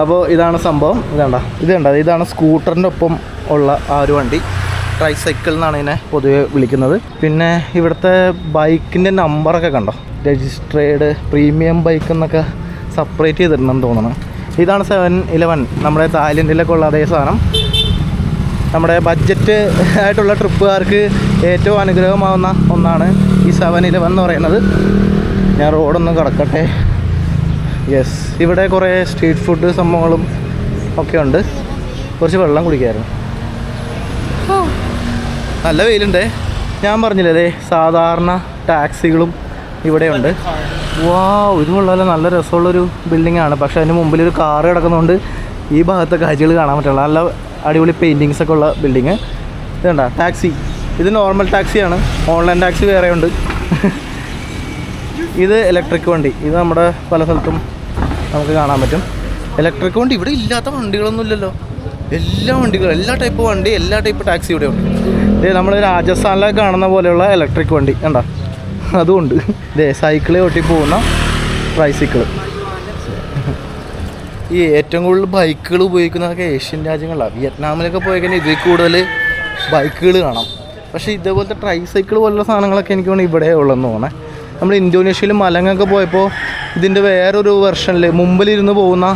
അപ്പോൾ ഇതാണ് സംഭവം. ഇതാണ്ട ഇത് ഇതാണ് സ്കൂട്ടറിന്റെ ഒപ്പം ഉള്ള ആ ഒരു വണ്ടി. ട്രൈസൈക്കിൾ എന്നാണ് ഇതിനെ പൊതുവെ വിളിക്കുന്നത്. പിന്നെ ഇവിടുത്തെ ബൈക്കിന്റെ നമ്പറൊക്കെ കണ്ടോ? രജിസ്ട്രേഡ് പ്രീമിയം ബൈക്ക് എന്നൊക്കെ സെപ്പറേറ്റ് ചെയ്തിട്ടുണ്ടെന്ന് തോന്നുന്നു. ഇതാണ് സെവൻ ഇലവൻ നമ്മുടെ തായ്ലൻഡിലൊക്കെ ഉള്ള അതേ സാധനം. നമ്മുടെ ബഡ്ജറ്റ് ആയിട്ടുള്ള ട്രിപ്പുകാർക്ക് ഏറ്റവും അനുഗ്രഹമാവുന്ന ഒന്നാണ് ഈ സെവൻ ഇലവൻ എന്ന് പറയുന്നത്. ഞാൻ റോഡൊന്നും കിടക്കട്ടെ. യെസ് ഇവിടെ കുറേ സ്ട്രീറ്റ് ഫുഡ് സംഭവങ്ങളും ഒക്കെ ഉണ്ട്. കുറച്ച് വെള്ളം കുടിക്കായിരുന്നു. നല്ല വെയിലുണ്ട്. ഞാൻ പറഞ്ഞില്ലേ സാധാരണ ടാക്സികളും ഇവിടെയുണ്ട്. വാ ഇത് കൊള്ളാല നല്ല രസമുള്ളൊരു ബിൽഡിംഗ് ആണ് പക്ഷേ അതിന് മുമ്പിൽ ഒരു കാറ് കിടക്കുന്നതുകൊണ്ട് ഈ ഭാഗത്തെ കാഴ്ചകൾ കാണാൻ പറ്റില്ല നല്ല അടിപൊളി പെയിന്റിങ്സ് ഒക്കെ ഉള്ള ബിൽഡിങ്. ഇതുണ്ട ടാക്സി. ഇത് നോർമൽ ടാക്സിയാണ്. ഓൺലൈൻ ടാക്സി വേറെ ഉണ്ട് ഇത് ഇലക്ട്രിക് വണ്ടി. ഇത് നമ്മുടെ പല സ്ഥലത്തും നമുക്ക് കാണാൻ പറ്റും. ഇലക്ട്രിക് വണ്ടി ഇവിടെ ഇല്ലാത്ത വണ്ടികളൊന്നും ഇല്ലല്ലോ. എല്ലാ വണ്ടികളും എല്ലാ ടൈപ്പ് വണ്ടി എല്ലാ ടൈപ്പ് ടാക്സി ഇവിടെ ഉണ്ട് ഇതേ നമ്മൾ രാജസ്ഥാനിലൊക്കെ കാണുന്ന പോലെയുള്ള ഇലക്ട്രിക് വണ്ടി കണ്ട? അതുകൊണ്ട് ഇതേ സൈക്കിൾ ഓട്ടി പോകുന്ന ട്രൈസൈക്കിൾ ഈ ഏറ്റവും കൂടുതൽ ബൈക്കുകൾ ഉപയോഗിക്കുന്നതൊക്കെ ഏഷ്യൻ രാജ്യങ്ങളിലാണ് വിയറ്റ്നാമിലൊക്കെ പോയി കഴിഞ്ഞാൽ ഇതിൽ കൂടുതൽ ബൈക്കുകൾ കാണാം. പക്ഷേ ഇതേപോലത്തെ ട്രൈസൈക്കിൾ പോലുള്ള സാധനങ്ങളൊക്കെ എനിക്ക് തോന്നുന്നു ഇവിടെ ഉള്ളതെന്ന് തോന്നേ നമ്മൾ ഇന്തോനേഷ്യയിൽ മലങ്ങൊക്കെ പോയപ്പോൾ ഇതിന്റെ വേറൊരു വെർഷനിൽ മുമ്പിലിരുന്ന് പോകുന്ന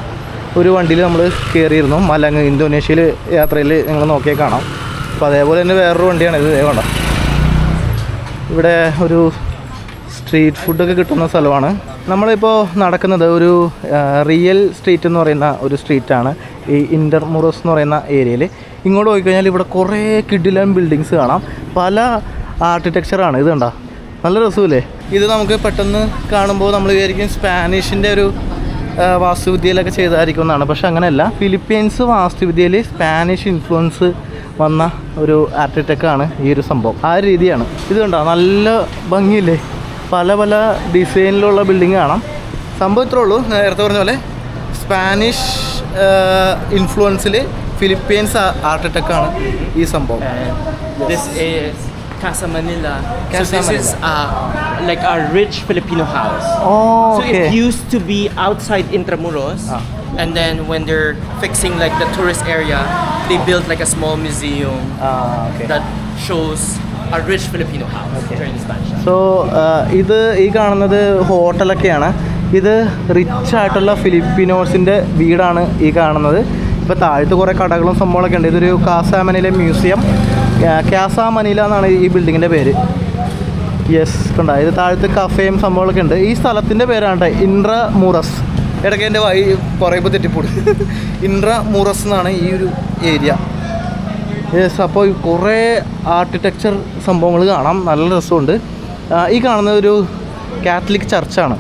ഒരു വണ്ടിയിൽ നമ്മൾ കയറിയിരുന്നു മലങ്ങ് ഇന്തോനേഷ്യയിൽ യാത്രയിൽ നിങ്ങൾ നോക്കിയാൽ കാണാം. അപ്പോൾ അതേപോലെ തന്നെ വേറൊരു വണ്ടിയാണ്. ഇത് വേണ്ട. ഇവിടെ ഒരു സ്ട്രീറ്റ് ഫുഡൊക്കെ കിട്ടുന്ന സ്ഥലമാണ്. നമ്മളിപ്പോൾ നടക്കുന്നത് ഒരു റിയൽ സ്ട്രീറ്റ് എന്ന് പറയുന്ന ഒരു സ്ട്രീറ്റാണ് ഈ ഇന്റർമുറസ് എന്ന് പറയുന്ന ഏരിയയിൽ ഇങ്ങോട്ട് പോയി കഴിഞ്ഞാൽ ഇവിടെ കുറേ കിഡിലൻ ബിൽഡിങ്സ് കാണാം. പല ആർക്കിടെക്ചറാണ് ഇത് കണ്ടോ? നല്ല രസമില്ലേ? ഇത് നമുക്ക് പെട്ടെന്ന് കാണുമ്പോൾ നമ്മൾ വിചാരിക്കും സ്പാനിഷിന്റെ ഒരു വാസ്തുവിദ്യയിലൊക്കെ ചെയ്തായിരിക്കും എന്നാണ് പക്ഷെ അങ്ങനെയല്ല. ഫിലിപ്പീൻസ് വാസ്തുവിദ്യയിൽ സ്പാനിഷ് ഇൻഫ്ലുവൻസ് വന്ന ഒരു ആർട്ടിടെക്കാണ് ഈ ഒരു സംഭവം. ആ ഒരു രീതിയാണ്. ഇത് കണ്ടോ? നല്ല ഭംഗിയില്ലേ? പല പല ഡിസൈനിലുള്ള ബിൽഡിംഗ് കാണാം. സംഭവം ഇത്രേ ഉള്ളൂ. നേരത്തെ പറഞ്ഞ പോലെ സ്പാനിഷ് ഇൻഫ്ലുവൻസിൽ ഫിലിപ്പീൻസ് ആർട്ടിടെക്കാണ് ഈ സംഭവം. Is Casa Manila. Casa so this is uh, like a rich Filipino house. Oh, So it used to be outside Intramuros, Ah. And then when they're fixing like the tourist area, they built like a small museum ah okay that shows a rich Filipino house Okay. during the Spanish time. So ഇത് ഈ കാണുന്നത് ഹോട്ടലൊക്കെയാണ്. ഇത് റിച്ച് ആയിട്ടുള്ള ഫിലിപ്പിനോസിന്റെ വീടാണ് ഈ കാണുന്നത്. ഇപ്പോൾ താഴത്ത് കുറേ കടകളും സംഭവങ്ങളൊക്കെ ഉണ്ട്. ഇതൊരു കാസാമനിലെ മ്യൂസിയം കാസാമനില എന്നാണ് ഈ ബിൽഡിങ്ങിന്റെ പേര്. യെസ് കണ്ട? ഇത് താഴത്ത് കഫേയും സംഭവങ്ങളൊക്കെ ഉണ്ട്. ഈ സ്ഥലത്തിന്റെ പേരാണ് ഇൻട്ര മൂറസ് ഇടയ്ക്ക് എന്റെ വൈ പറയുമ്പോൾ തെറ്റിപ്പോടും ഇൻട്ര മുറസ് എന്നാണ് ഈ ഒരു ഏരിയ. യെസ് അപ്പോൾ കുറേ ആർക്കിടെക്ചർ സംഭവങ്ങൾ കാണാം. നല്ല രസമുണ്ട്. ഈ കാണുന്ന ഒരു കാത്തലിക് ചർച്ചാണ്